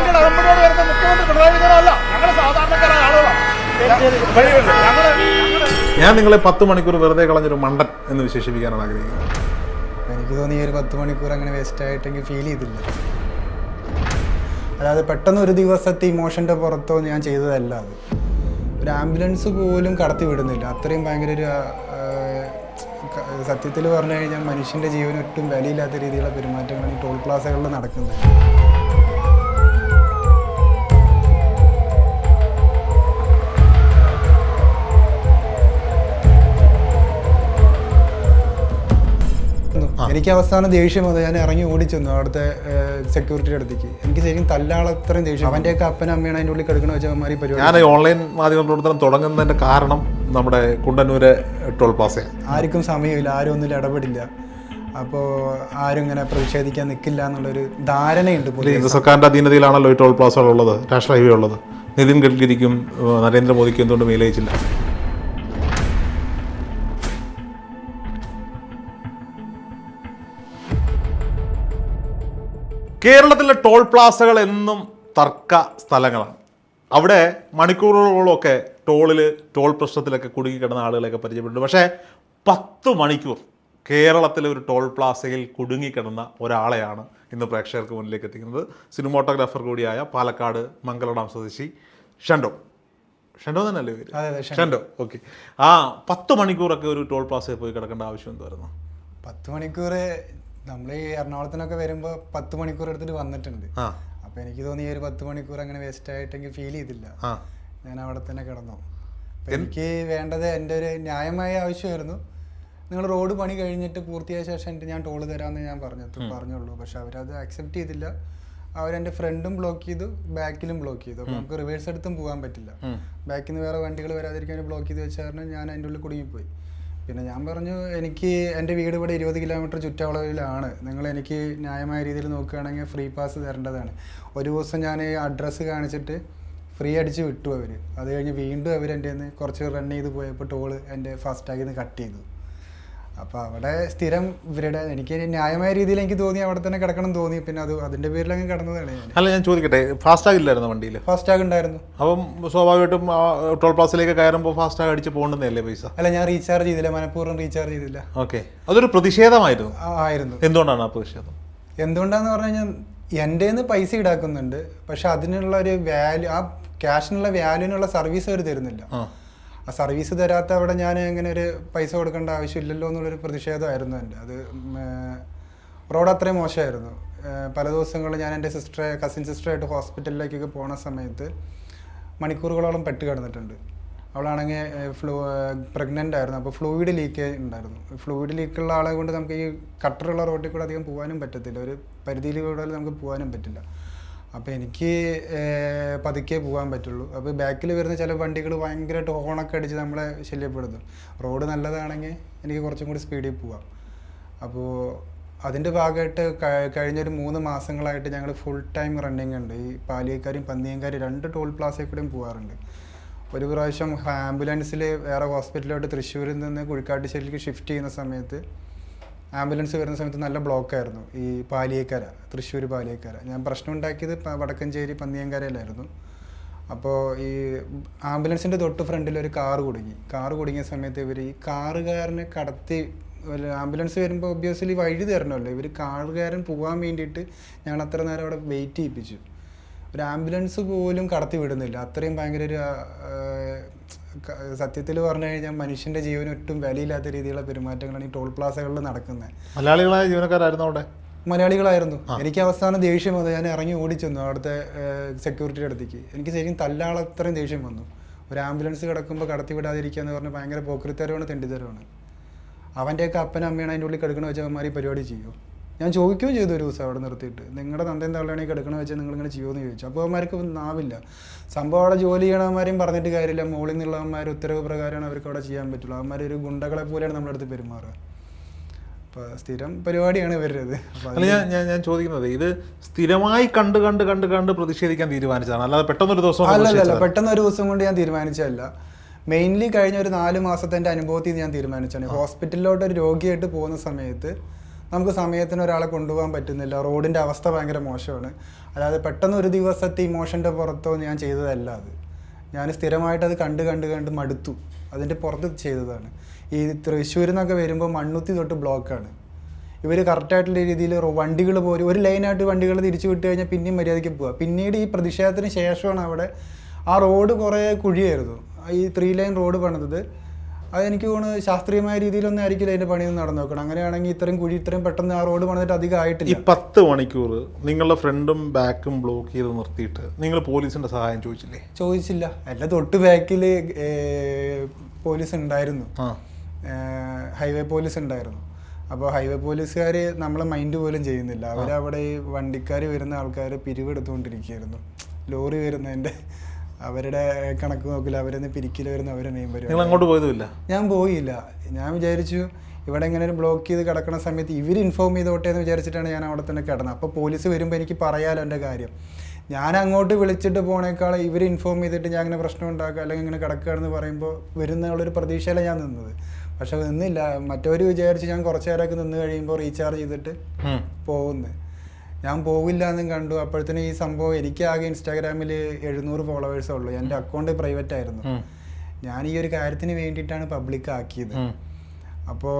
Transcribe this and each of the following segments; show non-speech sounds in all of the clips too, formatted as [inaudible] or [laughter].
വണ്ടിയുടെ അകമ്പടിയോട് വരുന്ന മുഖ്യമന്ത്രി പിണറായി വിജയനല്ല ഞങ്ങൾ സാധാരണക്കാരായ ആളുകളാണ്. ഞാൻ നിങ്ങളെ പത്ത് മണിക്കൂർ വെറുതെ കളഞ്ഞൊരു മണ്ടൻ എന്ന് വിശേഷിപ്പിക്കാനാണ് ആഗ്രഹിക്കുന്നത്. എനിക്ക് തോന്നി ഈ ഒരു പത്ത് മണിക്കൂർ അങ്ങനെ വേസ്റ്റ് ആയിട്ട് ഫീൽ ചെയ്തില്ല. അതായത് പെട്ടെന്ന് ഒരു ദിവസത്തെ ഇമോഷന്റെ പുറത്തോ ഞാൻ ചെയ്തതല്ല അത്. ഒരു ആംബുലൻസ് പോലും കടത്തി വിടുന്നില്ല. അത്രയും ഭയങ്കര ഒരു സത്യത്തിൽ പറഞ്ഞു കഴിഞ്ഞാൽ മനുഷ്യന്റെ ജീവൻ ഒട്ടും വിലയില്ലാത്ത രീതിയിലുള്ള പെരുമാറ്റങ്ങളാണ് ഈ ടോൾ പ്ലാസകളിൽ നടക്കുന്നത്. എനിക്ക് അവസാനം ദേഷ്യം വന്നു. ഞാൻ ഇറങ്ങി ഓടിച്ചെന്നു അവിടുത്തെ സെക്യൂരിറ്റിയുടെ അടുത്തേക്ക്. എനിക്ക് ശരിക്കും തല്ലാളത്രയും ദേഷ്യം. അവന്റെയൊക്കെ അപ്പനും അമ്മയാണ് അതിന്റെ ഉള്ളിൽ കിടക്കണ വെച്ചാൽ പരിപാടി ഞാൻ ഓൺലൈൻ മാധ്യമ പ്രവർത്തനം തുടങ്ങുന്നതിന്റെ കാരണം നമ്മുടെ കുണ്ടന്നൂര് ടോൾ പാസ് ആർക്കും സമയമില്ല. ആരും ഒന്നും ഇടപെടില്ല. അപ്പോൾ ആരും ഇങ്ങനെ പ്രതിഷേധിക്കാൻ നിൽക്കില്ല എന്നുള്ളൊരു ധാരണയുണ്ട് പൊതുവെ. സർക്കാരിന്റെ അധീനതയിലാണല്ലോ ഈ ടോൾ പ്ലാസകൾ ഉള്ളത് നാഷണൽ ഹൈവേ ഉള്ളത് നിതിൻ ഗഡ്കരിക്കും നരേന്ദ്രമോദിക്കും എന്തുകൊണ്ട് മേലയിച്ചില്ല. കേരളത്തിലെ ടോൾ പ്ലാസകൾ എന്നും തർക്ക സ്ഥലങ്ങളാണ്. അവിടെ മണിക്കൂറുകളൊക്കെ ടോളിൽ ടോൾ പ്രശ്നത്തിലൊക്കെ കുടുങ്ങിക്കിടന്ന ആളുകളെയൊക്കെ പരിചയപ്പെട്ടു പക്ഷേ പത്ത് മണിക്കൂർ കേരളത്തിലെ ഒരു ടോൾ പ്ലാസയിൽ കുടുങ്ങിക്കിടന്ന ഒരാളെയാണ് ഇന്ന് പ്രേക്ഷകർക്ക് മുന്നിലേക്ക് എത്തിക്കുന്നത്. സിനിമോട്ടോഗ്രാഫർ കൂടിയായ പാലക്കാട് മംഗലഡാം സ്വദേശി ഷണ്ടോ. ഷണ്ടോ തന്നെയല്ലേ പേര്? ഷണ്ടോ ഓക്കെ. ആ പത്ത് മണിക്കൂറൊക്കെ ഒരു ടോൾ പ്ലാസയിൽ പോയി കിടക്കേണ്ട ആവശ്യം എന്തായിരുന്നു പത്ത് മണിക്കൂർ നമ്മൾ ഈ എറണാകുളത്തിനൊക്കെ വരുമ്പോൾ പത്ത് മണിക്കൂർ എടുത്തിട്ട് വന്നിട്ടുണ്ട്. അപ്പൊ എനിക്ക് തോന്നി ഈ ഒരു പത്ത് മണിക്കൂർ അങ്ങനെ വേസ്റ്റ് ആയിട്ടെങ്കിൽ ഫീൽ ചെയ്തില്ല. ഞാൻ അവിടെ തന്നെ കിടന്നു. എനിക്ക് വേണ്ടത് എന്റെ ഒരു ന്യായമായ ആവശ്യമായിരുന്നു. നിങ്ങൾ റോഡ് പണി കഴിഞ്ഞിട്ട് പൂർത്തിയായ ശേഷം എന്റെ ഞാൻ ടോൾ തരാമെന്ന് ഞാൻ പറഞ്ഞു. പറഞ്ഞുള്ളൂ. പക്ഷെ അവരത് അക്സെപ്റ്റ് ചെയ്തില്ല. അവരെന്റെ ഫ്രണ്ടും ബ്ലോക്ക് ചെയ്തു. ബാക്കിലും ബ്ലോക്ക് ചെയ്തു. അപ്പോൾ നമുക്ക് റിവേഴ്സ് എടുത്തും പോകാൻ പറ്റില്ല. ബാക്കിൽ നിന്ന് വേറെ വണ്ടികൾ വരാതിരിക്കാൻ ബ്ലോക്ക് ചെയ്ത് വെച്ച കാരണം ഞാൻ അതിന്റെ ഉള്ളിൽ കുടുങ്ങിപ്പോയി. പിന്നെ ഞാൻ പറഞ്ഞു എനിക്ക് എന്റെ വീട് ഇവിടെ ഇരുപത് കിലോമീറ്റർ ചുറ്റളവിലാണ്. നിങ്ങൾ എനിക്ക് ന്യായമായ രീതിയിൽ നോക്കുകയാണെങ്കിൽ ഫ്രീ പാസ് തരേണ്ടതാണ്. ഒരു ദിവസം ഞാൻ അഡ്രസ്സ് കാണിച്ചിട്ട് ഫ്രീ അടിച്ച് വിട്ടു അവർ അത് കഴിഞ്ഞ് വീണ്ടും അവർ എന്റെ കുറച്ച് റൺ ചെയ്ത് പോയപ്പോൾ ടോൾ എന്റെ ഫാസ്റ്റാഗിൽ നിന്ന് കട്ട് ചെയ്തു. അപ്പോൾ അവിടെ സ്ഥിരം ഇവരുടെ എനിക്ക് ന്യായമായ രീതിയിൽ എനിക്ക് തോന്നി അവിടെ തന്നെ കിടക്കണം തോന്നി. പിന്നെ അത് അതിന്റെ പേരിൽ അങ്ങ് കിടന്നതാണ് ഞാൻ. അല്ല ഞാൻ ചോദിക്കട്ടെ ഫാസ്റ്റാഗ് ഇല്ലായിരുന്നു വണ്ടിയിൽ ഫാസ്റ്റാഗ് ഉണ്ടായിരുന്നു. അപ്പം സ്വാഭാവികമായിട്ടും ടോൾ പ്ലാസിലേക്ക് കയറുമ്പോൾ ഫാസ്റ്റാഗ് അടിച്ച് പോകണ്ടെന്നല്ലേ പൈസ? അല്ല ഞാൻ റീചാർജ് ചെയ്തില്ല മനഃപൂർവം റീചാർജ് ചെയ്തില്ല. ഓക്കെ. അതൊരു പ്രതിഷേധമായിരുന്നു. ആയിരുന്നു. എന്തുകൊണ്ടാണ് ആ പ്രതിഷേധം? എന്തുകൊണ്ടാന്ന് പറഞ്ഞു കഴിഞ്ഞാൽ എന്റെ നിന്ന് പൈസ ഈടാക്കുന്നുണ്ട് പക്ഷെ അതിനുള്ള ഒരു വാല്യൂ ആ ക്യാഷിനുള്ള വാല്യൂനുള്ള സർവീസ് അവർ തരുന്നില്ല. ആ സർവീസ് തരാത്ത അവിടെ ഞാൻ ഇങ്ങനെ ഒരു പൈസ കൊടുക്കേണ്ട ആവശ്യമില്ലല്ലോ എന്നുള്ളൊരു പ്രതിഷേധമായിരുന്നു എന്റെ. അത് റോഡ് അത്രയും മോശമായിരുന്നു. പല ദിവസങ്ങളിൽ ഞാൻ എന്റെ സിസ്റ്ററെ കസിൻ സിസ്റ്ററായിട്ട് ഹോസ്പിറ്റലിലേക്കൊക്കെ പോണ സമയത്ത് മണിക്കൂറുകളോളം പെട്ട് കിടന്നിട്ടുണ്ട്. അവളാണെങ്കിൽ ഫ്ലൂ പ്രഗ്നന്റ് ആയിരുന്നു. അപ്പോൾ ഫ്ലൂയിഡ് ലീക്ക് ഉണ്ടായിരുന്നു. ഫ്ലൂയിഡ് ലീക്കുള്ള ആളെ കൊണ്ട് നമുക്ക് ഈ കട്ടറുള്ള റോഡിൽ കൂടെ അധികം പോകാനും പറ്റത്തില്ല. ഒരു പരിധിയിൽ കൂടുതൽ നമുക്ക് പോകാനും പറ്റില്ല. അപ്പോൾ എനിക്ക് പതുക്കെ പോകാൻ പറ്റുള്ളൂ. അപ്പോൾ ബാക്കിൽ വരുന്ന ചില വണ്ടികൾ ഭയങ്കരമായിട്ട് ഹോണൊക്കെ അടിച്ച് നമ്മളെ ശല്യപ്പെടുത്തും. റോഡ് നല്ലതാണെങ്കിൽ എനിക്ക് കുറച്ചും കൂടി സ്പീഡിൽ പോവാം. അപ്പോൾ അതിന്റെ ഭാഗമായിട്ട് കഴിഞ്ഞൊരു മൂന്ന് മാസങ്ങളായിട്ട് ഞങ്ങൾ ഫുൾ ടൈം റണ്ണിങ് ഉണ്ട്. ഈ പാലിയക്കാരും പന്നിയങ്കാരും രണ്ട് ടോൾ പ്ലാസയിൽ കൂടെയും പോകാറുണ്ട് ഒരു പ്രാവശ്യം ആംബുലൻസിൽ വേറെ ഹോസ്പിറ്റലിലോട്ട് തൃശ്ശൂരിൽ നിന്ന് കുഴിക്കാട്ടുശ്ശേരിക്ക് ഷിഫ്റ്റ് ചെയ്യുന്ന സമയത്ത് ആംബുലൻസ് വരുന്ന സമയത്ത് നല്ല ബ്ലോക്കായിരുന്നു. ഈ പാലിയേക്കര തൃശ്ശൂർ പാലിയേക്കര. ഞാൻ പ്രശ്നം ഉണ്ടാക്കിയത് വടക്കഞ്ചേരി പന്നിയങ്കരയിലായിരുന്നു. അപ്പോൾ ഈ ആംബുലൻസിന്റെ തൊട്ട് ഫ്രണ്ടിൽ ഒരു കാർ കുടുങ്ങി. കാർ കുടുങ്ങിയ സമയത്ത് ഇവർ ഈ കാറുകാരനെ കടത്തി ആംബുലൻസ് വരുമ്പോൾ ഒബ്വിയസ്ലി വഴി തരണമല്ലോ. ഇവർ കാറുകാരൻ പോകാൻ വേണ്ടിയിട്ട് ഞാൻ അത്ര നേരം അവിടെ വെയിറ്റ് ചെയ്യിപ്പിച്ചു. ഒരു ആംബുലൻസ് പോലും കടത്തി വിടുന്നില്ല. അത്രയും ഭയങ്കര ഒരു സത്യത്തിൽ പറഞ്ഞു കഴിഞ്ഞാൽ മനുഷ്യന്റെ ജീവന് ഒട്ടും വിലയില്ലാത്ത രീതിയിലുള്ള പെരുമാറ്റങ്ങളാണ് ഈ ടോൾ പ്ലാസകളിൽ നടക്കുന്നത്. മലയാളികളായ ജീവനക്കാരായിരുന്നു അവിടെ? മലയാളികളായിരുന്നു. എനിക്ക് അവസാനം ദേഷ്യം വന്നു. ഞാൻ ഇറങ്ങി ഓടിച്ചെന്നു അവിടുത്തെ സെക്യൂരിറ്റിയുടെ അടുത്തേക്ക്. എനിക്ക് ശരിക്കും തല്ലാളത്രയും ദേഷ്യം വന്നു. ഒരു ആംബുലൻസ് കിടക്കുമ്പോൾ കടത്തി വിടാതിരിക്കുക എന്ന് പറഞ്ഞാൽ ഭയങ്കര പോക്കൃത്തരമാണ് തെണ്ടിത്തരമാണ്. അവന്റെയൊക്കെ അപ്പനും അമ്മയാണ് അതിന്റെ ഉള്ളിൽ കിടക്കണ വെച്ചാൽ അവന്മാർ ഈ പരിപാടി ചെയ്യുമോ ഞാൻ ചോദിക്കുകയും ചെയ്തു ഒരു ദിവസം അവിടെ നിർത്തിയിട്ട്. നിങ്ങളുടെ തന്തയും തള്ളയാണെങ്കിൽ കിടക്കണ വെച്ചാൽ നിങ്ങളിങ്ങനെ ചെയ്യുമെന്ന് ചോദിച്ചു. അപ്പോൾ അവന്മാർക്ക് നാവില്ല. സംഭവം അവിടെ ജോലി ചെയ്യണവന്മാരെയും പറഞ്ഞിട്ട് കാര്യമില്ല. മുകളിൽ നിന്നുള്ളവന്മാർ ഉത്തരവ് പ്രകാരമാണ് അവർക്ക് അവിടെ ചെയ്യാൻ പറ്റുള്ളൂ. അവന്മാർ ഒരു ഗുണ്ടകളെ പോലെയാണ് നമ്മുടെ അടുത്ത് പെരുമാറുക. അപ്പോൾ സ്ഥിരം പരിപാടിയാണ് ഇവരുടേത്. അല്ല ഞാൻ ഞാൻ ഞാൻ ചോദിക്കുന്നത് ഇത് സ്ഥിരമായി കണ്ട് കണ്ട് കണ്ട് കണ്ട് പ്രതിഷേധിക്കാൻ തീരുമാനിച്ചതാണ്. അല്ലാതെ പെട്ടെന്നൊരു ദിവസം കൊണ്ട് അല്ലല്ല. പെട്ടെന്ന് ഒരു ദിവസം കൊണ്ട് ഞാൻ തീരുമാനിച്ചതല്ല. മെയിൻലി കഴിഞ്ഞ ഒരു നാല് മാസത്തെ എന്റെ അനുഭവത്തിൽ ഞാൻ തീരുമാനിച്ചാണ് ഹോസ്പിറ്റലിലോട്ട് ഒരു രോഗിയായിട്ട് പോകുന്ന സമയത്ത് നമുക്ക് സമയത്തിന് ഒരാളെ കൊണ്ടുപോകാൻ പറ്റുന്നില്ല. റോഡിന്റെ അവസ്ഥ ഭയങ്കര മോശമാണ്. അല്ലാതെ പെട്ടെന്ന് ഒരു ദിവസത്തെ ഇമോഷന്റെ പുറത്തോ ഞാൻ ചെയ്തതല്ല അത്. ഞാൻ സ്ഥിരമായിട്ട് അത് കണ്ട് കണ്ട് കണ്ട് മടുത്തു. അതിന്റെ പുറത്ത് ചെയ്തതാണ്. ഈ തൃശ്ശൂരിൽ നിന്നൊക്കെ വരുമ്പോൾ മണ്ണുത്തി തൊട്ട് ബ്ലോക്കാണ്. ഇവർ കറക്റ്റായിട്ടുള്ള രീതിയിൽ വണ്ടികൾ പോരും ഒരു ലൈനായിട്ട് വണ്ടികൾ തിരിച്ചു വിട്ട് കഴിഞ്ഞാൽ പിന്നെയും മര്യാദയ്ക്ക് പോവുക പിന്നീട് ഈ പ്രതിഷേധത്തിന് ശേഷമാണ് അവിടെ ആ റോഡ് കുറേ കുഴിയായിരുന്നു. ഈ ത്രീ ലൈൻ റോഡ് പണിതത്. അതെനിക്ക് തോന്നുന്നു ശാസ്ത്രീയമായ രീതിയിലൊന്നും ആയിരിക്കില്ല അതിന്റെ പണിയൊന്നും നടന്നു നോക്കണം അങ്ങനെയാണെങ്കിൽ ഇത്രയും കുഴി ഇത്രയും പെട്ടെന്ന് ആ റോഡ് പണിതിട്ട് അധികം ഈ പത്ത് മണിക്കൂർ നിങ്ങളുടെ ഫ്രണ്ടും ബാക്കും ബ്ലോക്ക് ചെയ്ത് നിർത്തിയിട്ട് നിങ്ങൾ പോലീസിന്റെ സഹായം ചോദിച്ചില്ലേ? ചോദിച്ചില്ല. അല്ല തൊട്ട് ബാക്കിൽ പോലീസ് ഉണ്ടായിരുന്നു ഹൈവേ പോലീസ് ഉണ്ടായിരുന്നു അപ്പോൾ ഹൈവേ പോലീസുകാർ നമ്മളെ മൈൻഡ് പോലും ചെയ്യുന്നില്ല. അവരവിടെ ഈ വണ്ടിക്കാർ വരുന്ന ആൾക്കാർ പിരിവെടുത്തുകൊണ്ടിരിക്കുകയായിരുന്നു. ലോറി വരുന്നതിന്റെ അവരുടെ കണക്ക് നോക്കില്ല അവരെന്ന് പിരിക്കില്ല വരുന്ന അവരെ മെയിൻ നിങ്ങൾ പരിപാടി അങ്ങോട്ട് പോയതുമില്ല? ഞാൻ പോയില്ല. ഞാൻ വിചാരിച്ചു ഇവിടെ ഇങ്ങനെ ഒരു ബ്ലോക്ക് ചെയ്ത് കിടക്കുന്ന സമയത്ത് ഇവർ ഇൻഫോം ചെയ്തോട്ടെ എന്ന് വിചാരിച്ചിട്ടാണ് ഞാൻ അവിടെ തന്നെ കിടന്നത്. അപ്പോൾ പോലീസ് വരുമ്പോൾ എനിക്ക് പറയാലോ എന്റെ കാര്യം. ഞാൻ അങ്ങോട്ട് വിളിച്ചിട്ട് പോണേക്കാൾ ഇവർ ഇൻഫോം ചെയ്തിട്ട് ഞാൻ ഇങ്ങനെ പ്രശ്നം ഉണ്ടാക്കുക അല്ലെങ്കിൽ ഇങ്ങനെ കിടക്കുകയാണെന്ന് പറയുമ്പോൾ വരുന്നുള്ളൊരു പ്രതീക്ഷയിലാണ് ഞാൻ നിന്നത്. പക്ഷെ നിന്നില്ല. മറ്റവർ വിചാരിച്ച് ഞാൻ കുറച്ച് നേരമൊക്കെ നിന്ന് കഴിയുമ്പോൾ റീചാർജ് ചെയ്തിട്ട് ഉം. ഞാൻ പോകില്ല എന്നും കണ്ടു. അപ്പോഴത്തേനും ഈ സംഭവം എനിക്ക് ആകെ ഇൻസ്റ്റാഗ്രാമിൽ എഴുന്നൂറ് ഫോളോവേഴ്സേ ഉള്ളൂ. എന്റെ അക്കൗണ്ട് പ്രൈവറ്റ് ആയിരുന്നു. ഞാൻ ഈ ഒരു കാര്യത്തിന് വേണ്ടിയിട്ടാണ് പബ്ലിക് ആക്കിയത്. അപ്പോൾ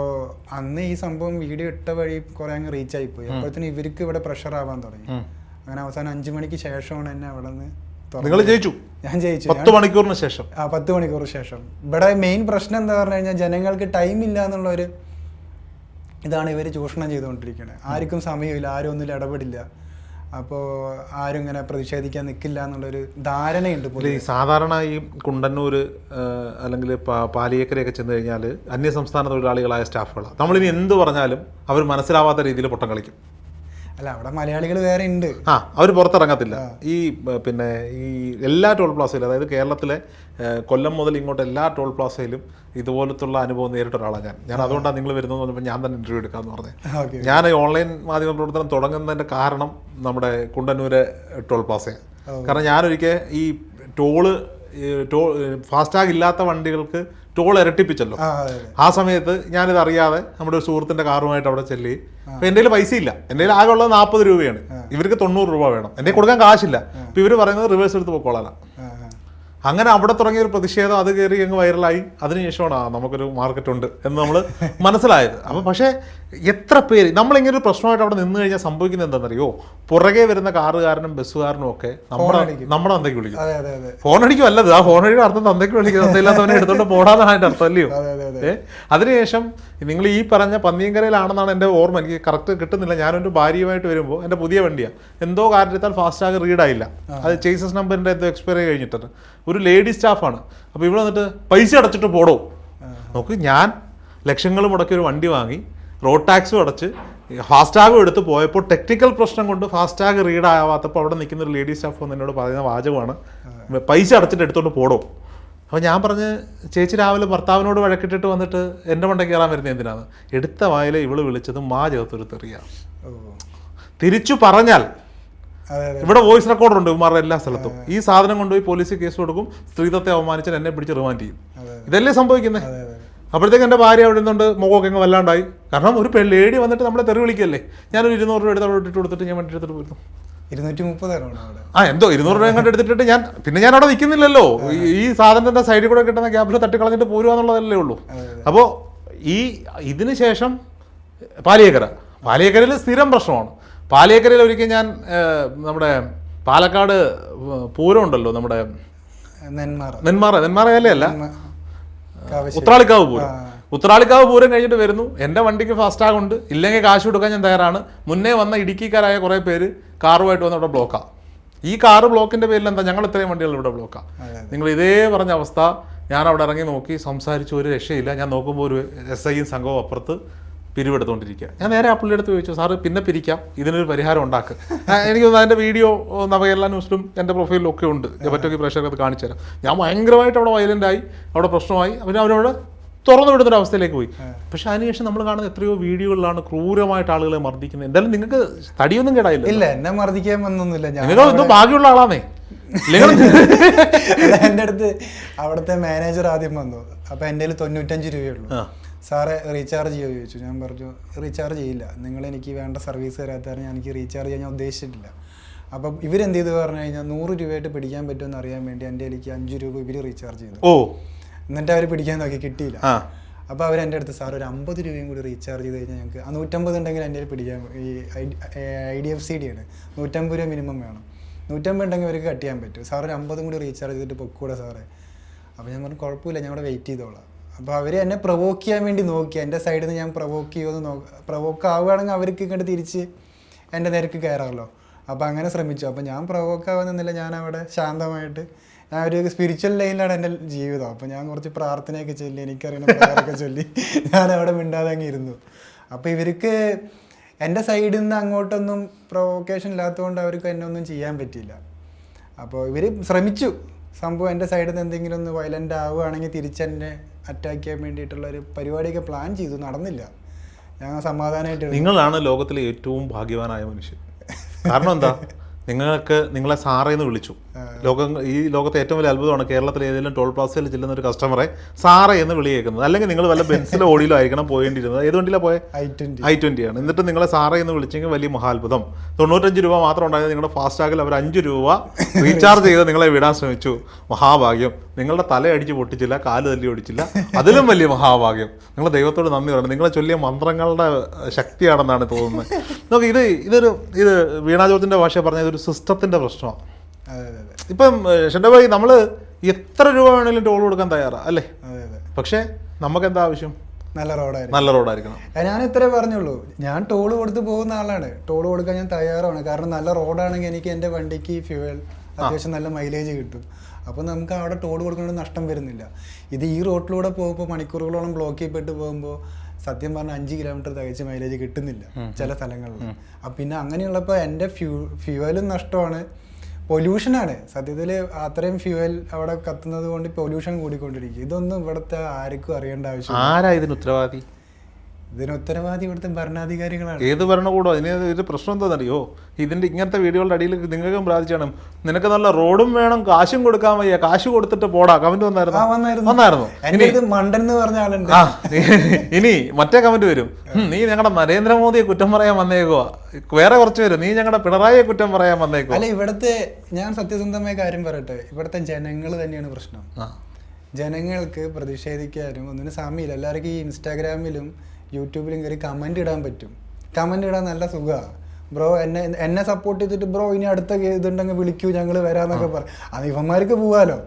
അന്ന് ഈ സംഭവം വീഡിയോ ഇട്ട വഴി കുറേ അങ്ങ് റീച്ച് പോയി അപ്പോഴത്തേനും ഇവർക്ക് ഇവിടെ പ്രഷർ ആവാൻ തുടങ്ങി. അങ്ങനെ അവസാനം അഞ്ചു മണിക്ക് ശേഷമാണ് എന്നെ അവിടെ നിന്ന് നിങ്ങൾ ജയിച്ചു? ഞാൻ ജയിച്ചു. പത്ത് മണിക്കൂറിന് ശേഷം. ആ പത്ത് മണിക്കൂർ ശേഷം. ഇവിടെ മെയിൻ പ്രശ്നം എന്താ പറഞ്ഞു കഴിഞ്ഞാൽ ജനങ്ങൾക്ക് ടൈം ഇല്ല എന്നുള്ള ഒരു ഇതാണ് ഇവർ ചൂഷണം ചെയ്തുകൊണ്ടിരിക്കുന്നത് ആർക്കും സമയമില്ല ആരും ഒന്നും ഇടപെടില്ല. അപ്പോൾ ആരും ഇങ്ങനെ പ്രതിഷേധിക്കാൻ നിൽക്കില്ല എന്നുള്ളൊരു ധാരണയുണ്ട് സാധാരണ ഈ കുണ്ടന്നൂർ അല്ലെങ്കിൽ പാലിയേക്കരയൊക്കെ ചെന്ന് കഴിഞ്ഞാൽ അന്യസംസ്ഥാന തൊഴിലാളികളായ സ്റ്റാഫുകളാണ് നമ്മളിനി എന്ത് പറഞ്ഞാലും അവർ മനസ്സിലാവാത്ത രീതിയിൽ പൊട്ടം കളിക്കും. അല്ല അവിടെ മലയാളികൾ വേറെ ഉണ്ട് ആ അവർ പുറത്തിറങ്ങത്തില്ല. ഈ പിന്നെ ഈ എല്ലാ ടോൾ പ്ലാസയിലും അതായത് കേരളത്തിലെ കൊല്ലം മുതൽ ഇങ്ങോട്ട് എല്ലാ ടോൾ പ്ലാസയിലും ഇതുപോലത്തുള്ള അനുഭവം നേരിട്ട ഒരാളാണ് ഞാൻ. ഞാൻ അതുകൊണ്ടാണ് നിങ്ങൾ വരുന്നത് പറഞ്ഞപ്പോൾ ഞാൻ തന്നെ ഇന്റർവ്യൂ എടുക്കാമെന്ന് പറഞ്ഞത്. ഞാൻ ഈ ഓൺലൈൻ മാധ്യമ പ്രവർത്തനം തുടങ്ങുന്നതിന്റെ കാരണം നമ്മുടെ കുണ്ടന്നൂര് ടോൾ പ്ലാസയാണ്. കാരണം ഞാനൊരിക്കൽ ഈ ടോൾ ടോൾ ഫാസ്ടാഗ് ഇല്ലാത്ത വണ്ടികൾക്ക് ടോൾ ഇരട്ടിപ്പിച്ചല്ലോ. ആ സമയത്ത് ഞാനിത് അറിയാതെ നമ്മുടെ ഒരു സുഹൃത്തിന്റെ കാറുമായിട്ട് അവിടെ ചെല്ലി. അപ്പൊ എന്റെ കയ്യിൽ പൈസ ഇല്ല എന്റെ കയ്യിൽ ആകെ ഉള്ളത് നാൽപ്പത് രൂപയാണ് ഇവർക്ക് തൊണ്ണൂറ് രൂപ വേണം. എന്റെ കൊടുക്കാൻ കാശില്ല. അപ്പൊ ഇവർ പറയുന്നത് റിവേഴ്സ് എടുത്ത് പൊക്കോളാം ആ, ആ. അങ്ങനെ അവിടെ തുടങ്ങിയ ഒരു പ്രതിഷേധം അത് കയറി അങ്ങ് വൈറലായി അതിനുശേഷമാണ് ആ നമുക്കൊരു മാർക്കറ്റ് ഉണ്ട് എന്ന് നമ്മൾ മനസ്സിലായത്. അപ്പം പക്ഷേ എത്ര പേര്? നമ്മളിങ്ങനെ ഒരു പ്രശ്നമായിട്ട് അവിടെ നിന്ന് കഴിഞ്ഞാൽ സംഭവിക്കുന്നത് എന്താണെന്നറിയോ? പുറകെ വരുന്ന കാറുകാരനും ബസ്സുകാരനും ഒക്കെ നമ്മുടെ നമ്മുടെ തന്തയ്ക്ക് വിളിക്കും. ഫോൺ അടിക്കും അല്ലത്. ആ ഫോൺ അടിക്കുക അർത്ഥം തന്തയ്ക്ക് വിളിക്കുന്നത് തന്തയില്ലാത്തവനെ എടുത്തോണ്ട് പോടാന്നാണ് അതിന്റെ അർത്ഥം അല്ലയോ? അതിനുശേഷം നിങ്ങൾ ഈ പറഞ്ഞ പന്നിയങ്കരയിലാണെന്നാണ് എന്റെ ഓർമ്മ. എനിക്ക് കറക്റ്റ് കിട്ടുന്നില്ല. ഞാനൊരു ഭാര്യയുമായിട്ട് വരുമ്പോൾ എന്റെ പുതിയ വണ്ടിയാണ് എന്തോ കാര്യത്താൽ ഫാസ്റ്റാഗ് റീഡ് ആയില്ല. അത് ചേസസ് നമ്പറിന്റെ എന്തോ എക്സ്പയറി കഴിഞ്ഞിട്ടുണ്ട്. ഒരു ലേഡി സ്റ്റാഫാണ് അപ്പോൾ ഇവിടെ വന്നിട്ട് പൈസ അടച്ചിട്ട് പോടോ. നോക്ക് ഞാൻ ലക്ഷങ്ങൾ മുടക്കി ഒരു വണ്ടി വാങ്ങി. റോഡ് ടാക്സും അടച്ച് ഫാസ്റ്റാഗും എടുത്ത് പോയപ്പോൾ ടെക്നിക്കൽ പ്രശ്നം കൊണ്ട് ഫാസ്റ്റാഗ് റീഡ് ആവാത്തപ്പോൾ അവിടെ നിൽക്കുന്ന ഒരു ലേഡീസ് സ്റ്റാഫ് വന്ന് എന്നോട് പറയുന്ന വാചകമാണ്. പൈസ അടച്ചിട്ട് എടുത്തോണ്ട് പോടോ. അപ്പോൾ ഞാൻ പറഞ്ഞ് ചേച്ചി രാവിലെ ഭർത്താവിനോട് വഴക്കിട്ടിട്ട് വന്നിട്ട് എന്റെ മണ്ടെ കയറാൻ വരുന്നത് എന്തിനാണ് എടുത്ത വായിൽ ഇവൾ വിളിച്ചത് മാ ചേർത്തൊരു തെറിയാണ് തിരിച്ചു പറഞ്ഞാൽ ഇവിടെ വോയിസ് റെക്കോർഡുണ്ട് ഇവന്മാരുടെ എല്ലാ സ്ഥലത്തും. ഈ സാധനം കൊണ്ടുപോയി പോലീസ് കേസ് കൊടുക്കും സ്ത്രീത്വത്തെ അവമാനിച്ചാൽ എന്നെ പിടിച്ച് റിമാൻഡ് ചെയ്യും. ഇതല്ലേ സംഭവിക്കുന്നത് അപ്പോഴത്തേക്ക് എന്റെ ഭാര്യ അവിടെ നിന്നുണ്ട് മുഖമൊക്കെ ഇങ്ങ് വല്ലാണ്ടായി. കാരണം ഒരു ലേഡി വന്നിട്ട് നമ്മളെ തെറി വിളിക്കല്ലേ? ഞാനൊരു ഇരുന്നൂറ് രൂപ എടുത്ത് അവിടെ ഇട്ടിട്ട് കൊടുത്തിട്ട് ഞാൻ വണ്ടി എടുത്തിട്ട് പോയിരുന്നു. ഇരുന്നൂറ്റി മുപ്പത് അവിടെ. ആ എന്തോ ഇരുന്നൂറ് രൂപ കണ്ട് എടുത്തിട്ട് ഞാൻ പിന്നെ ഞാൻ അവിടെ നിൽക്കുന്നില്ലല്ലോ. ഈ- സാധനത്തിന്റെ സാധനത്തിന്റെ സൈഡിൽ കൂടെ കിട്ടുന്ന ക്യാബിൽ തട്ടിക്കളഞ്ഞിട്ട് പോരുക എന്നുള്ളതല്ലേ ഉള്ളൂ. അപ്പോൾ ഈ ഇതിന് ശേഷം പാലിയേക്കര. പാലിയേക്കരയിൽ സ്ഥിരം പ്രശ്നമാണ്. പാലിയേക്കരയിൽ ഒരിക്കൽ ഞാൻ നമ്മുടെ പാലക്കാട് പൂരം ഉണ്ടല്ലോ നമ്മുടെ നെന്മാറ. നെന്മാറ നെന്മാറ അല്ല കാവശ്ശേരി. ഉത്രാളിക്കാവ് പൂരം. ഉത്രാളിക്കാവ് പൂരം കഴിഞ്ഞിട്ട് വരുന്നു. എന്റെ വണ്ടിക്ക് ഫാസ്റ്റാഗ് ഉണ്ട്. ഇല്ലെങ്കിൽ കാശ് കൊടുക്കാൻ ഞാൻ തയ്യാറാണ്. മുന്നേ വന്ന ഇടുക്കിക്കാരായ കുറേ പേര് കാറുമായിട്ട് വന്ന് ഇവിടെ ബ്ലോക്കാ ഈ കാറ് ബ്ലോക്കിന്റെ പേരിൽ എന്താ? ഞങ്ങൾ ഇത്രയും വണ്ടികൾ ഇവിടെ ബ്ലോക്കാ നിങ്ങൾ ഇതേ പറഞ്ഞ അവസ്ഥ. ഞാൻ അവിടെ ഇറങ്ങി നോക്കി. സംസാരിച്ചു. ഒരു രക്ഷയില്ല. ഞാൻ നോക്കുമ്പോൾ ഒരു എസ് ഐയും സംഘവും അപ്പുറത്ത്. പിരിവെടുത്തോണ്ടിരിക്കുക. ഞാൻ നേരെ ആ പുള്ളിയെടുത്ത് ചോദിച്ചു സാറ് പിന്നെ പിരിക്കാം ഇതിനൊരു പരിഹാരം ഉണ്ടാക്കുക എനിക്ക് തോന്നുന്നു അതിന്റെ വീഡിയോ നവകേരള ന്യൂസിലും എന്റെ പ്രൊഫൈലും ഒക്കെ ഉണ്ട്. പറ്റൊക്കെ പ്രേക്ഷകർക്ക് അത് കാണിച്ചു തരാം. ഞാൻ ഭയങ്കരമായിട്ട് അവിടെ വയലന്റായി അവിടെ പ്രശ്നമായി പിന്നെ അവരവിടെ തുറന്നു വിടുന്ന ഒരു അവസ്ഥയിലേക്ക് പോയി. പക്ഷെ അതിനുശേഷം നമ്മൾ കാണുന്ന എത്രയോ വീഡിയോകളിലാണ് ക്രൂരമായിട്ട് ആളുകളെ മർദ്ദിക്കുന്നത്. എന്തായാലും നിങ്ങൾക്ക് തടിയൊന്നും കേടായില്ല ഇല്ല എന്നെ മർദ്ദിക്കാൻ വന്നൊന്നുമില്ല ഞാൻ ഇതോ ബാക്കിയുള്ള ഭാഗ്യമുള്ള എന്റെ എന്റെ അടുത്ത് അവിടുത്തെ മാനേജർ ആദ്യം വന്നു. അപ്പൊ എന്റെ കയ്യിൽ തൊണ്ണൂറ്റഞ്ച് രൂപയുള്ളൂ ആ. സാറെ റീചാർജ് ചെയ്യുമോ ചോദിച്ചു. ഞാൻ പറഞ്ഞു റീചാർജ് ചെയ്യില്ല. നിങ്ങൾ എനിക്ക് വേണ്ട സർവീസ് തരാത്തതാണ് ഞാൻ എനിക്ക് റീചാർജ് ചെയ്യാൻ ഞാൻ ഉദ്ദേശിച്ചിട്ടില്ല. അപ്പം ഇവരെന്ത് ചെയ്തു പറഞ്ഞു കഴിഞ്ഞാൽ നൂറ് രൂപയായിട്ട് പിടിക്കാൻ പറ്റുമെന്ന് അറിയാൻ വേണ്ടി എന്റെ എനിക്ക് അഞ്ച് രൂപ ഇവർ റീചാർജ് ചെയ്തു. ഓ. എന്നിട്ട് അവർ പിടിക്കാൻ നോക്കി കിട്ടിയില്ല. ആ. അപ്പോൾ അവർ എന്റെ അടുത്ത് സാർ ഒരു അമ്പത് രൂപയും കൂടി റീചാർജ് ചെയ്ത് കഴിഞ്ഞാൽ ഞങ്ങൾക്ക് ആ നൂറ്റമ്പത് ഉണ്ടെങ്കിൽ എന്റെ പിടിക്കാൻ ഈ I D F C D ആണ്. നൂറ്റമ്പത് രൂപ മിനിമം വേണം. നൂറ്റമ്പത് ഉണ്ടെങ്കിൽ അവർക്ക് കട്ട് ചെയ്യാൻ പറ്റും. സാർ ഒരു അമ്പതും കൂടി റീചാർജ് ചെയ്തിട്ട് പൊക്കൂടെ സാറേ. അപ്പോൾ ഞാൻ പറഞ്ഞു കുഴപ്പമില്ല ഞാൻ അവിടെ വെയിറ്റ് ചെയ്തോളാം. അപ്പോൾ അവർ എന്നെ പ്രൊവോക്ക് ചെയ്യാൻ വേണ്ടി നോക്കി. എന്റെ സൈഡിൽ നിന്ന് ഞാൻ പ്രൊവോക്ക് ചെയ്യുമെന്ന് നോ പ്രൊവോക്ക് ആവുകയാണെങ്കിൽ അവർക്ക് ഇങ്ങോട്ട് തിരിച്ച് എന്റെ നേരക്ക് കയറാമല്ലോ അപ്പോൾ അങ്ങനെ ശ്രമിച്ചു. അപ്പോൾ ഞാൻ പ്രൊവോക്ക് ആവുന്നില്ല ഞാൻ അവിടെ ശാന്തമായിട്ട്. ഞാൻ ഒരു സ്പിരിച്വൽ ലൈനിലാണ് എന്റെ ജീവിതം. അപ്പോൾ ഞാൻ കുറച്ച് പ്രാർത്ഥനയൊക്കെ ചൊല്ലി എനിക്കറിയുന്ന പ്രാർത്ഥനയൊക്കെ ചൊല്ലി. [laughs] ഞാൻ അവിടെ മിണ്ടാതെ അങ്ങ് ഇരുന്നു. അപ്പോൾ ഇവർക്ക് എന്റെ സൈഡിൽ നിന്ന് അങ്ങോട്ടൊന്നും പ്രൊവോക്കേഷൻ ഇല്ലാത്തതുകൊണ്ട് അവർക്ക് എന്നെ ഒന്നും ചെയ്യാൻ പറ്റിയില്ല. അപ്പോൾ ഇവർ ശ്രമിച്ചു. സംഭവം എന്റെ സൈഡിൽ നിന്ന് എന്തെങ്കിലും ഒന്ന് വയലന്റ് ആവുകയാണെങ്കിൽ തിരിച്ചെന്നെ അറ്റാക്ക് ചെയ്യാൻ വേണ്ടിയിട്ടുള്ള ഒരു പരിപാടിയൊക്കെ പ്ലാൻ ചെയ്തു. നടന്നില്ല. ഞങ്ങൾ സമാധാനമായിട്ട് നിങ്ങളാണ് ലോകത്തിലെ ഏറ്റവും ഭാഗ്യവാനായ മനുഷ്യൻ. കാരണം എന്താ? [laughs] നിങ്ങൾക്ക് നിങ്ങളെ സാറേന്ന് വിളിച്ചു. ലോകം ഈ ലോകത്തെ ഏറ്റവും വലിയ അത്ഭുതമാണ് കേരളത്തിലെ ഏതെങ്കിലും ടോൾ പ്ലാസയിൽ ചെല്ലുന്ന ഒരു കസ്റ്റമറെ സാറേ എന്ന് വിളി കേൾക്കുന്നത് അല്ലെങ്കിൽ നിങ്ങൾ വല്ല ബെൻസിലോ ഓടിയിലോ ആയിരിക്കണം പോയേണ്ടിയിരുന്നത്. ഏത് വണ്ടിയിലാണ് പോയത് ഐ ട്വന്റി ആണ്. എന്നിട്ട് നിങ്ങളെ സാറേ എന്ന് വിളിച്ചെങ്കിൽ വലിയ മഹാത്ഭുതം. തൊണ്ണൂറ്റഞ്ച് രൂപ മാത്രം ഉണ്ടായത് നിങ്ങളുടെ ഫാസ്റ്റാഗിൽ അവർ അഞ്ച് രൂപ റീചാർജ് ചെയ്ത് നിങ്ങളെ വിടാൻ ശ്രമിച്ചു. മഹാഭാഗ്യം. നിങ്ങളുടെ തല അടിച്ച് പൊട്ടിച്ചില്ല കാൽ തല്ലി ഒടിച്ചില്ല അതിലും വലിയ മഹാഭാഗ്യം. നിങ്ങൾ ദൈവത്തോട് നന്ദി പറയണം നിങ്ങളെ ചൊല്ലിയ മന്ത്രങ്ങളുടെ ശക്തിയാണെന്നാണ് തോന്നുന്നത്. നോക്കി ഇത് ഇതൊരു ഇത് വീണാ ജോർജിന്റെ ഭാഷ പറഞ്ഞ ഇതൊരു സിസ്റ്റത്തിന്റെ പ്രശ്നമാണ്. ഇപ്പം ഷെഡബായി നമ്മൾ എത്ര രൂപ വേണമെങ്കിലും ടോൾ കൊടുക്കാൻ തയ്യാറാണ് അല്ലേ? പക്ഷേ നമുക്ക് എന്താ ആവശ്യം? നല്ല റോഡായിരുന്നു നല്ല റോഡായിരിക്കണം. ഞാൻ ഇത്രേ പറഞ്ഞുള്ളൂ. ഞാൻ ടോൾ കൊടുത്ത് പോകുന്ന ആളാണ്. ടോൾ കൊടുക്കാൻ ഞാൻ തയ്യാറാണ്. കാരണം നല്ല റോഡാണെങ്കിൽ എനിക്ക് എന്റെ വണ്ടിക്ക് ഫ്യൂവൽ അത്യാവശ്യം നല്ല മൈലേജ് കിട്ടും. അപ്പോൾ നമുക്ക് അവിടെ ടോൾ കൊടുക്കുന്നത് നഷ്ടം വരുന്നില്ല. ഇത് ഈ റോഡിലൂടെ പോകുമ്പോൾ മണിക്കൂറുകളോളം ബ്ലോക്ക് ചെയ്യപ്പെട്ട് പോകുമ്പോൾ സത്യം പറഞ്ഞാൽ അഞ്ച് കിലോമീറ്റർ തികച്ച് മൈലേജ് കിട്ടുന്നില്ല ചില സ്ഥലങ്ങളിൽ അപ്പം പിന്നെ അങ്ങനെയുള്ളപ്പോൾ എന്റെ ഫ്യൂ ഫ്യൂവലും നഷ്ടമാണ്. പൊല്യൂഷനാണ് സത്യത്തിൽ അത്രയും ഫ്യൂവൽ അവിടെ കത്തുന്നത് കൊണ്ട് പൊല്യൂഷൻ കൂടിക്കൊണ്ടിരിക്കും. ഇതൊന്നും ഇവിടുത്തെ ആർക്കും അറിയേണ്ട ആവശ്യം ആരാ ഇതിന് ഉത്തരവാദി? ഇതിന് ഉത്തരവാദി ഇവിടുത്തെ ഭരണാധികാരികളാണ്. ഏത് ഭരണകൂടം അതിന് ഒരു പ്രശ്നം എന്താണെന്നറിയോ? ഇതിന്റെ ഇങ്ങനത്തെ വീഡിയോകളുടെ അടിയിൽ നിങ്ങൾക്കും പ്രാർത്ഥിച്ചാണ്. നിനക്ക് നല്ല റോഡും വേണം കാശും കൊടുക്കാൻ വയ്യ. കാശ് കൊടുത്തിട്ട് പോടാ. കമന്റ് വന്നായിരുന്നു? വന്നായിരുന്നു. വന്നായിരുന്നു. എന്റെ ഇത് മണ്ടൻ എന്ന് പറഞ്ഞ ആളുണ്ട്. ആ ഇനി മറ്റേ കമന്റ് വരും. "ഹും, നീ ഞങ്ങളുടെ നരേന്ദ്രമോദിയെ കുറ്റം പറയാൻ വന്നേക്കുവാ വേറെ കുറച്ച് പേര്. നീ ഞങ്ങളുടെ പിണറായിയെ കുറ്റം പറയാൻ വന്നേക്കുവാ അല്ല ഇവിടുത്തെ ഞാൻ സത്യസന്ധമായ കാര്യം പറയട്ടെ. ഇവിടുത്തെ ജനങ്ങൾ തന്നെയാണ് പ്രശ്നം. ജനങ്ങൾക്ക് പ്രതിഷേധിക്കാനും ഒന്നിനും സമയമില്ല. എല്ലാവർക്കും ഈ ഇൻസ്റ്റാഗ്രാമിലും യൂട്യൂബിലും കയറി കമന്റ് ഇടാൻ പറ്റും. കമന്റ് ഇടാൻ നല്ല സുഖമാണ് ബ്രോ എന്നെ എന്നെ സപ്പോർട്ട് ചെയ്തിട്ട് ബ്രോ ഇനി അടുത്ത ഇതുണ്ടെങ്കിൽ വിളിക്കൂ ഞങ്ങൾ വരാമെന്നൊക്കെ പറയും അത് ഇവന്മാർക്ക് പോവാലോ.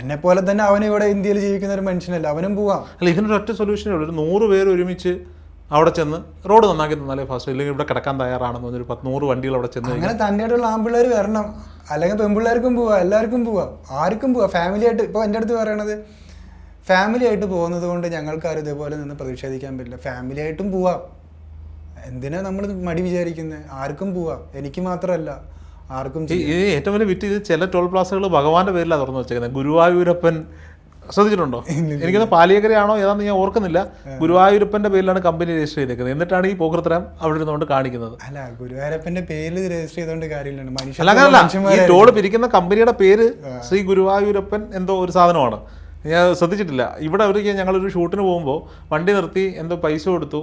എന്നെ പോലെ തന്നെ അവനും ഇവിടെ ഇന്ത്യയിൽ ജീവിക്കുന്ന ഒരു മനുഷ്യനല്ല അവനും പോവാം. അല്ല ഇതിനൊരു ഒറ്റ സൊല്യൂഷനേ ഉള്ളൂ. ഒരു നൂറ് പേര് ഒരുമിച്ച് അവിടെ ചെന്ന് റോഡ് നന്നാക്കി തന്നാലേ ഫാസ്റ്റ് ഇല്ലെങ്കിൽ ഇവിടെ കിടക്കാൻ തയ്യാറാണെന്ന് ഒരു പത്ത് നൂറ് വണ്ടികൾ അവിടെ ചെന്ന് അങ്ങനെ തന്നെയായിട്ടുള്ള ആൺപിള്ളേർ വരണം. അല്ലെങ്കിൽ പെൺപിള്ളേർക്കും പോവാം എല്ലാവർക്കും പോവാം ആർക്കും പോവാം. ഫാമിലി ആയിട്ട് ഇപ്പോൾ എന്റെ അടുത്ത് പറയണത് ഫാമിലി ആയിട്ട് പോകുന്നത് കൊണ്ട് ഞങ്ങൾക്ക് ആരും ഇതേപോലെ നിന്ന് പ്രതിഷേധിക്കാൻ പറ്റില്ല. ഫാമിലി ആയിട്ടും പോവാം. എന്തിനാ നമ്മൾ മടി വിചാരിക്കുന്നത് ആർക്കും പോവാം. എനിക്ക് മാത്രമല്ല ആർക്കും ഈ ഏറ്റവും വലിയ വിറ്റ് ചില ടോൾ പ്ലാസകൾ ഭഗവാന്റെ പേരിലാണ് തുറന്നു വെച്ചേക്കുന്നത് ഗുരുവായൂരപ്പൻ ശ്രദ്ധിച്ചിട്ടുണ്ടോ? എനിക്കൊന്ന് പാലിയക്കരയാണോ ഏതാണെന്ന് ഞാൻ ഓർക്കുന്നില്ല. ഗുരുവായൂരപ്പന്റെ പേരിലാണ് കമ്പനി രജിസ്റ്റർ ചെയ്തേക്കുന്നത്. എന്നിട്ടാണ് ഈ പോകൃത്തരം അവിടെ ഇരുന്നുകൊണ്ട് കാണിക്കുന്നത്. അല്ല ഗുരുവായൂരപ്പന്റെ പേരിൽ രജിസ്റ്റർ ചെയ്തുകൊണ്ട് കാര്യമില്ല ഈ ടോൾ പിരിക്കുന്ന കമ്പനിയുടെ പേര് ശ്രീ ഗുരുവായൂരപ്പൻ എന്തോ ഒരു സാധനമാണ്. ഞാൻ ശ്രദ്ധിച്ചിട്ടില്ല. ഇവിടെ അവർക്ക് ഞങ്ങളൊരു ഷൂട്ടിന് പോകുമ്പോൾ വണ്ടി നിർത്തി എന്തോ പൈസ കൊടുത്തു.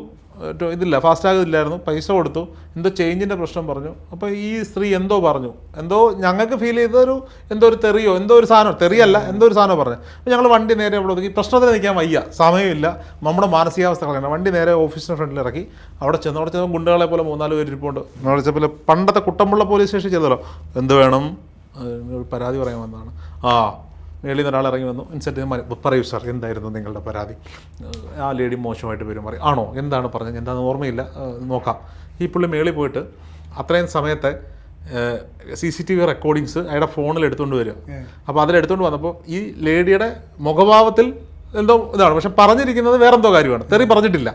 ഇതില്ല ഫാസ്റ്റാഗ് ഇല്ലായിരുന്നു പൈസ കൊടുത്തു. എന്തോ ചേഞ്ചിന്റെ പ്രശ്നം പറഞ്ഞു. അപ്പോൾ ഈ സ്ത്രീ എന്തോ പറഞ്ഞു. എന്തോ ഞങ്ങൾക്ക് ഫീൽ ചെയ്തൊരു എന്തോ ഒരു തെറിയോ എന്തോ ഒരു സാധനം തെറിയല്ല എന്തോ ഒരു സാധനം പറഞ്ഞു. അപ്പോൾ ഞങ്ങൾ വണ്ടി നേരെ അവിടെ ഒതുക്കി. പ്രശ്നത്തിന് നിൽക്കാൻ വയ്യ. സമയമില്ല. നമ്മുടെ മാനസികാവസ്ഥ കളയണം. വണ്ടി നേരെ ഓഫീസിന് ഫ്രണ്ടിൽ ഇറക്കി. അവിടെ ചെന്ന് അവിടെ ചെന്ന് ഗുണ്ടകളെ പോലെ മൂന്നാൽ പേര് ഇരിപ്പുണ്ട്. നമ്മൾ വെച്ചപ്പോൾ പണ്ടത്തെ കുട്ടമ്പുള്ള പോലീസ് സ്റ്റേഷൻ ചെയ്തല്ലോ എന്ത് വേണം? പരാതി പറയാൻ വന്നതാണ്. ആ മേളിൽ നിന്ന് ഒരാൾ ഇറങ്ങി വന്നു ഇൻസെറ്റ് പറയൂ സാർ എന്തായിരുന്നു നിങ്ങളുടെ പരാതി? ആ ലേഡി മോശമായിട്ട് വരും പറയും ആണോ? എന്താണ് പറഞ്ഞത്? എന്താണെന്ന് ഓർമ്മയില്ല. നോക്കാം. ഈ പുള്ളി മേളിൽ പോയിട്ട് അത്രയും സമയത്തെ C C T V recordings അയാളുടെ ഫോണിൽ എടുത്തുകൊണ്ട് വരിക. അപ്പോൾ അതിലെടുത്തുകൊണ്ട് വന്നപ്പോൾ ഈ ലേഡിയുടെ മുഖഭാവത്തിൽ എന്തോ ഇതാണ്. പക്ഷെ പറഞ്ഞിരിക്കുന്നത് വേറെന്തോ കാര്യമാണ്. തെറി പറഞ്ഞിട്ടില്ല.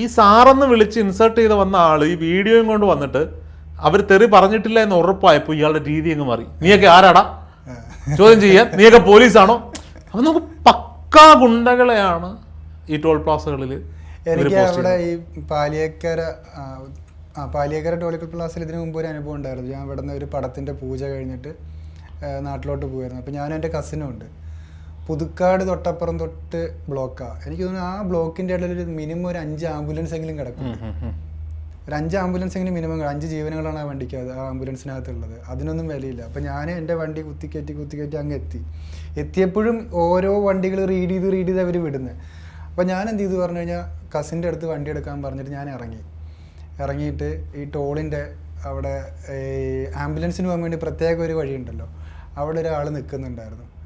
ഈ സാറെന്ന് വിളിച്ച് ഇൻസേർട്ട് ചെയ്ത് വന്ന ആൾ ഈ വീഡിയോയും കൊണ്ട് വന്നിട്ട് അവർ തെറി പറഞ്ഞിട്ടില്ല എന്ന് ഉറപ്പായപ്പോൾ ഇയാളുടെ രീതി അങ്ങ് മാറി. നീയൊക്കെ ആരാടാ? ചോദ്യം ചെയ്യാൻ. നീയൊക്കെ പോലീസാണോ? അപ്പം നമുക്ക് പക്കാ ഗുണ്ടകളെയാണ് ഈ ടോൾ പ്ലാസകളിൽ എനിക്ക് അവിടെ ഈ പാലിയേക്കര പാലിയേക്കര ടോളിക്കൽ പ്ലാസിൽ ഇതിനു മുമ്പ് ഒരു അനുഭവം ഉണ്ടായിരുന്നു. ഞാൻ ഇവിടെ നിന്ന് ഒരു പടത്തിന്റെ പൂജ കഴിഞ്ഞിട്ട് നാട്ടിലോട്ട് പോയിരുന്നു അപ്പോൾ ഞാനും എന്റെ കസിനും ഉണ്ട്. പുതുക്കാട് തൊട്ടപ്പുറം തൊട്ട് ബ്ലോക്കാണ് എനിക്ക് തോന്നുന്നു ആ ബ്ലോക്കിന്റെ ഇടയിൽ ഒരു മിനിമം ഒരു അഞ്ച് ആംബുലൻസ് എങ്കിലും കിടക്കും ഒരു അഞ്ച് ആംബുലൻസ് എങ്കിലും മിനിമം അഞ്ച് ജീവനുകളാണ് ആ വണ്ടിക്ക് ആ ആംബുലൻസിനകത്തുള്ളത്. അതിനൊന്നും വിലയില്ല. അപ്പം ഞാൻ എന്റെ വണ്ടി കുത്തിക്കയറ്റി കുത്തിക്കയറ്റി അങ്ങ് എത്തി എത്തിയപ്പോഴും ഓരോ വണ്ടികൾ റീഡ് ചെയ്ത് റീഡ് ചെയ്ത് അവർ വിടുന്നത് അപ്പം ഞാൻ എന്ത് ചെയ്തു? പറഞ്ഞു കഴിഞ്ഞാൽ കസിന്റെ അടുത്ത് വണ്ടി എടുക്കാൻ പറഞ്ഞിട്ട് ഞാൻ ഇറങ്ങി. ഇറങ്ങിയിട്ട് ഈ ടോളിന്റെ അവിടെ ഈ ആംബുലൻസിന് പോകാൻ വേണ്ടി പ്രത്യേക ഒരു വഴിയുണ്ടല്ലോ. അവിടെ ഒരാൾ നിൽക്കുന്നുണ്ടായിരുന്നു.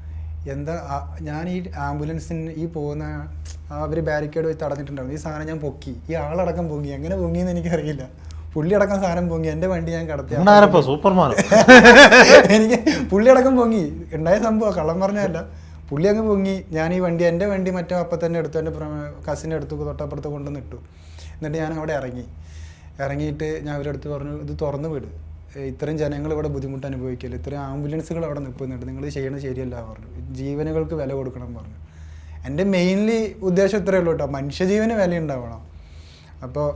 എന്താ ഞാൻ ഈ ആംബുലൻസിന് ഈ പോകുന്ന അവർ ബാരിക്കേഡ് വെച്ച് തടഞ്ഞിട്ടുണ്ടായിരുന്നു ഈ സാധനം ഞാൻ പൊക്കി. ഈ ആളടക്കം പൊങ്ങി. എങ്ങനെ പൊങ്ങിയെന്ന് എനിക്കറിയില്ല. പുള്ളി അടക്കം സാധനം പൊങ്ങി. എന്റെ വണ്ടി ഞാൻ കടത്തി. സൂപ്പർമാൻ [laughs] എനിക്ക് പുള്ളി അടക്കം പൊങ്ങി. ഉണ്ടായ സംഭവം കള്ളം പറഞ്ഞല്ല പുള്ളി അങ്ങ് പൊങ്ങി. ഞാൻ ഈ വണ്ടി എന്റെ വണ്ടി മറ്റേ അപ്പം തന്നെ എടുത്തു എന്റെ കസിന്റെ അടുത്ത് തൊട്ടപ്പുറത്ത് കൊണ്ടുവന്ന് ഇട്ടു. എന്നിട്ട് ഞാൻ അവിടെ ഇറങ്ങി. ഇറങ്ങിയിട്ട് ഞാൻ അവരടുത്ത് അടുത്ത് പറഞ്ഞു ഇത് തുറന്നു വിട്. ഇത്രയും ജനങ്ങൾ ഇവിടെ ബുദ്ധിമുട്ട് അനുഭവിക്കില്ല ഇത്രയും ആംബുലൻസുകൾ അവിടെ നിൽക്കുന്നുണ്ട്. നിങ്ങൾ ചെയ്യണത് ശരിയല്ല പറഞ്ഞു. ജീവനുകൾക്ക് വില കൊടുക്കണം പറഞ്ഞു. എന്റെ മെയിൻലി ഉദ്ദേശം ഇത്രയേ ഉള്ളൂ കേട്ടോ. മനുഷ്യജീവന് വില ഉണ്ടാവണം അപ്പോൾ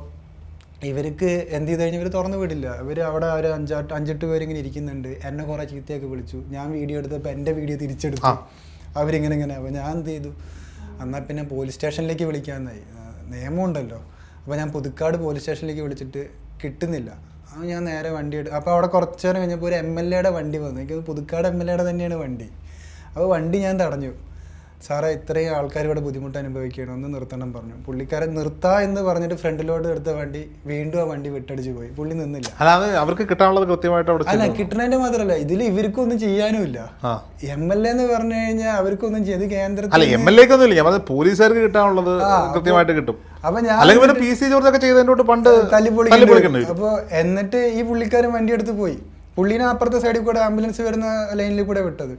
ഇവർക്ക് എന്ത് ചെയ്ത് കഴിഞ്ഞാൽ ഇവർ തുറന്നു വിടില്ല. ഇവർ അവിടെ ഒരു അഞ്ചാട്ട് അഞ്ചെട്ട് പേരിങ്ങനെ ഇരിക്കുന്നുണ്ട്. എന്നെ കുറേ ചീത്തയൊക്കെ വിളിച്ചു. ഞാൻ വീഡിയോ എടുത്തപ്പോൾ എന്റെ വീഡിയോ തിരിച്ചെടുത്തു. അവരിങ്ങനെ ഇങ്ങനെ അപ്പോൾ ഞാൻ എന്ത് ചെയ്തു? എന്നാൽ പിന്നെ പോലീസ് സ്റ്റേഷനിലേക്ക് വിളിക്കാമെന്നായി. നിയമമുണ്ടല്ലോ. അപ്പോൾ ഞാൻ പുതുക്കാട് പോലീസ് സ്റ്റേഷനിലേക്ക് വിളിച്ചിട്ട് കിട്ടുന്നില്ല. ഞാൻ നേരെ വണ്ടി എടുത്തു അപ്പോൾ അവിടെ കുറച്ച് നേരം കഴിഞ്ഞപ്പോൾ ഒരു എം എൽ എയുടെ വണ്ടി വന്നു. എനിക്കത് പുതുക്കാട് എം എൽ എയുടെ തന്നെയാണ് വണ്ടി. അപ്പോൾ വണ്ടി ഞാൻ തടഞ്ഞു. സാറേ ഇത്രയും ആൾക്കാർ ഇവിടെ ബുദ്ധിമുട്ട് അനുഭവിക്കുകയാണ്. ഒന്ന് നിർത്തണം പറഞ്ഞു. പുള്ളിക്കാരൻ നിർത്താ എന്ന് പറഞ്ഞിട്ട് ഫ്രണ്ടിലോട്ട് എടുത്ത വണ്ടി വീണ്ടും ആ വണ്ടി വിട്ടടിച്ച് പോയി. പുള്ളി നിന്നില്ല. അല്ലാതെ അവർക്ക് കിട്ടാനുള്ളത് കൃത്യമായിട്ട് അവിടെ അല്ല കിട്ടണേന്റെ കിട്ടണതിന്റെ മാത്രമല്ല ഇതിൽ ഇവർക്കൊന്നും ചെയ്യാനുമില്ല. എം എൽ എ എന്ന് പറഞ്ഞു കഴിഞ്ഞാൽ അവർക്കൊന്നും ചെയ്ത് കേന്ദ്രത്തിൽ എം എൽ എക്കൊന്നും ഇല്ല. പോലീസുകാർക്ക് കിട്ടാനുള്ളത് കൃത്യമായിട്ട് കിട്ടും. അപ്പൊ ഞാൻ അല്ലെങ്കിൽ പിന്നെ പി സി ജോർജ് ഒക്കെ ചെയ്തതിനോട്ട് പണ്ട് തല്ലിപ്പൊളി അപ്പോൾ എന്നിട്ട് ഈ പുള്ളിക്കാരൻ വണ്ടി എടുത്ത് പോയി. പുള്ളീനെ അപ്പുറത്തെ സൈഡിൽ കൂടെ ആംബുലൻസ് വരുന്ന ലൈനിൽ കൂടെ വിട്ടത്.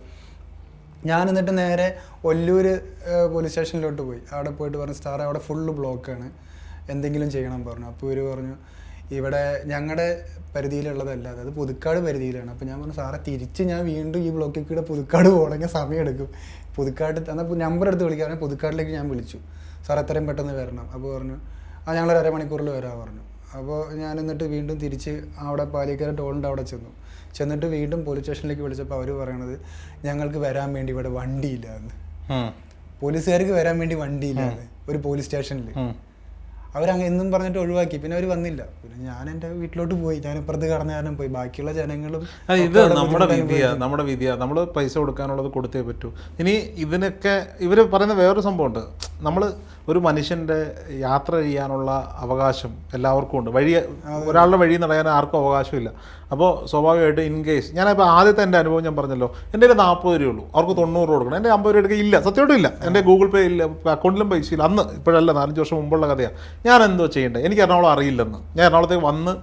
ഞാൻ എന്നിട്ട് നേരെ ഒല്ലൂര് പോലീസ് സ്റ്റേഷനിലോട്ട് പോയി. അവിടെ പോയിട്ട് പറഞ്ഞു സ്റ്റാർ അവിടെ ഫുള്ള് ബ്ലോക്കാണ് എന്തെങ്കിലും ചെയ്യണം പറഞ്ഞു. അപ്പോൾ ഇവർ പറഞ്ഞു ഇവിടെ ഞങ്ങളുടെ പരിധിയിലുള്ളതല്ല. അതായത് പുതുക്കാട് പരിധിയിലാണ്. അപ്പോൾ ഞാൻ പറഞ്ഞു സാറെ തിരിച്ച് ഞാൻ വീണ്ടും ഈ ബ്ലോക്കിൽ കൂടെ പുതുക്കാട് പോകണമെങ്കിൽ സമയമെടുക്കും പുതുക്കാട് എന്നാൽ നമ്പർ എടുത്ത് വിളിക്കാൻ പുതുക്കാട്ടിലേക്ക് ഞാൻ വിളിച്ചു. സാർ എത്രയും പെട്ടെന്ന് വരണം. അപ്പോൾ പറഞ്ഞു ആ ഞങ്ങളൊരു അരമണിക്കൂറിൽ വരാൻ പറഞ്ഞു. അപ്പോൾ ഞാൻ എന്നിട്ട് വീണ്ടും തിരിച്ച് അവിടെ പാലിക്കര ടോളിന്റെ അവിടെ ചെന്നു. ചെന്നിട്ട് വീണ്ടും പോലീസ് സ്റ്റേഷനിലേക്ക് വിളിച്ചപ്പോൾ അവർ പറയണത് ഞങ്ങൾക്ക് വരാൻ വേണ്ടി ഇവിടെ വണ്ടിയില്ല എന്ന്. പോലീസുകാർക്ക് വരാൻ വേണ്ടി വണ്ടിയില്ല എന്ന് ഒരു പോലീസ് സ്റ്റേഷനിൽ. അവരങ്ങ് എന്നും പറഞ്ഞിട്ട് ഒഴിവാക്കി പിന്നെ അവർ വന്നില്ല. പിന്നെ ഞാൻ എന്റെ വീട്ടിലോട്ട് പോയി ഞാൻ ഇപ്പുറത്ത് കടന്ന കാരണം പോയി. ബാക്കിയുള്ള ജനങ്ങളും ഇത് നമ്മുടെ വിധിയാ നമ്മുടെ വിധിയാ. നമ്മൾ പൈസ കൊടുക്കാനുള്ളത് കൊടുത്തേ പറ്റൂ. ഇനി ഇതിനൊക്കെ ഇവർ പറയുന്ന വേറൊരു സംഭവമുണ്ട്. നമ്മൾ ഒരു മനുഷ്യന്റെ യാത്ര ചെയ്യാനുള്ള അവകാശം എല്ലാവർക്കും ഉണ്ട്. വഴി ഒരാളുടെ വഴി നടയാൻ ആർക്കും അവകാശമില്ല. അപ്പോൾ സ്വാഭാവികമായിട്ട് ഇൻ കേസ് ഞാനിപ്പോൾ ആദ്യത്തെ എന്റെ അനുഭവം ഞാൻ പറഞ്ഞല്ലോ. എന്റെ കയ്യിൽ നാൽപ്പത് രൂപയുള്ളൂ അവർക്ക് തൊണ്ണൂറ് കൊടുക്കണം. എന്റെ അമ്പത് രൂപ എടുക്കുക ഇല്ല. സത്യമായിട്ടും ഇല്ല. എന്റെ ഗൂഗിൾ പേ ഇല്ല. അക്കൗണ്ടിലും പൈസ ഇല്ല. അന്ന് ഇപ്പോഴല്ല നാലഞ്ച് വർഷം മുമ്പുള്ള കഥയാണ് ഞാൻ എന്തോ ചെയ്യേണ്ടത് എനിക്ക് എറണാകുളം അറിയില്ലെന്ന്. ഞാൻ എറണാകുളത്തേക്ക് വന്ന്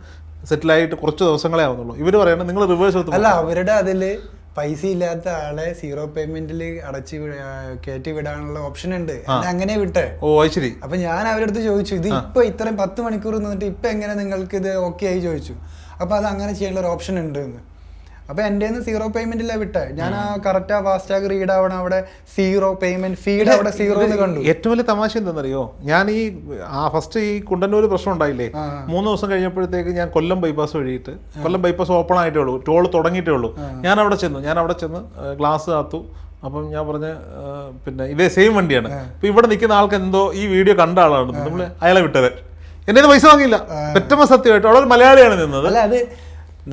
സെറ്റിലായിട്ട് കുറച്ച് ദിവസങ്ങളെ ആവുന്നുള്ളൂ. ഇവർ പറയുന്നത് നിങ്ങൾ റിവേഴ്സ് എടുത്തു അല്ല അവരുടെ അതിൽ പൈസ ഇല്ലാത്ത ആളെ സീറോ പേയ്മെന്റിൽ അടച്ച് കയറ്റി വിടാനുള്ള ഓപ്ഷൻ ഉണ്ട്. അങ്ങനെ വിട്ടേ. ഓ ശരി. അപ്പൊ ഞാൻ അവരുടെ അടുത്ത് ചോദിച്ചു ഇത് ഇപ്പൊ ഇത്രയും പത്ത് മണിക്കൂർ നിന്നിട്ട് ഇപ്പൊ എങ്ങനെ നിങ്ങൾക്ക് ഇത് ഓക്കെ ആയി? ചോദിച്ചു. അപ്പൊ അത് അങ്ങനെ ചെയ്യാനുള്ള ഒരു ഓപ്ഷൻ ഉണ്ട് എന്ന്. അപ്പൊ എന്റെ സീറോ പേയ്മെന്റിലാണ് വിട്ടെ. ഞാൻ ആ. കറക്റ്റ് ആ ഫാസ്റ്റാഗ് റീഡ് ആവണം അവിടെ സീറോ പേയ്മെന്റ് ഫീഡ് അവിടെ സീറോ എന്ന് കണ്ടു. ഏറ്റവും വലിയ തമാശ എന്താണെന്നറിയോ ഞാൻ ഈ ആ ഫസ്റ്റ് ഈ കുണ്ടന്നൂർ പ്രശ്നം ഉണ്ടായില്ലേ? മൂന്ന് ദിവസം കഴിഞ്ഞപ്പോഴത്തേക്ക് ഞാൻ കൊല്ലം ബൈപ്പാസ് വഴിയിട്ട് കൊല്ലം ബൈപ്പാസ് ഓപ്പൺ ആയിട്ടേ ഉള്ളൂ ടോൾ തുടങ്ങിയിട്ടേ ഉള്ളൂ ഞാൻ അവിടെ ചെന്നു. ഞാൻ അവിടെ ചെന്ന് ഗ്ലാസ് കാത്തു അപ്പം ഞാൻ പറഞ്ഞ പിന്നെ ഇതേ സെയിം വണ്ടിയാണ്. ഇപ്പൊ ഇവിടെ നിൽക്കുന്ന ആൾക്ക് എന്തോ ഈ വീഡിയോ കണ്ട ആളാണ്. നമ്മൾ അയാളെ വിട്ടത് എന്റെ പൈസ വാങ്ങിയില്ല. പെറ്റമ്മ സത്യമായിട്ട്. അവിടെ ഒരു മലയാളിയാണ് നിന്നത്. അല്ല അത്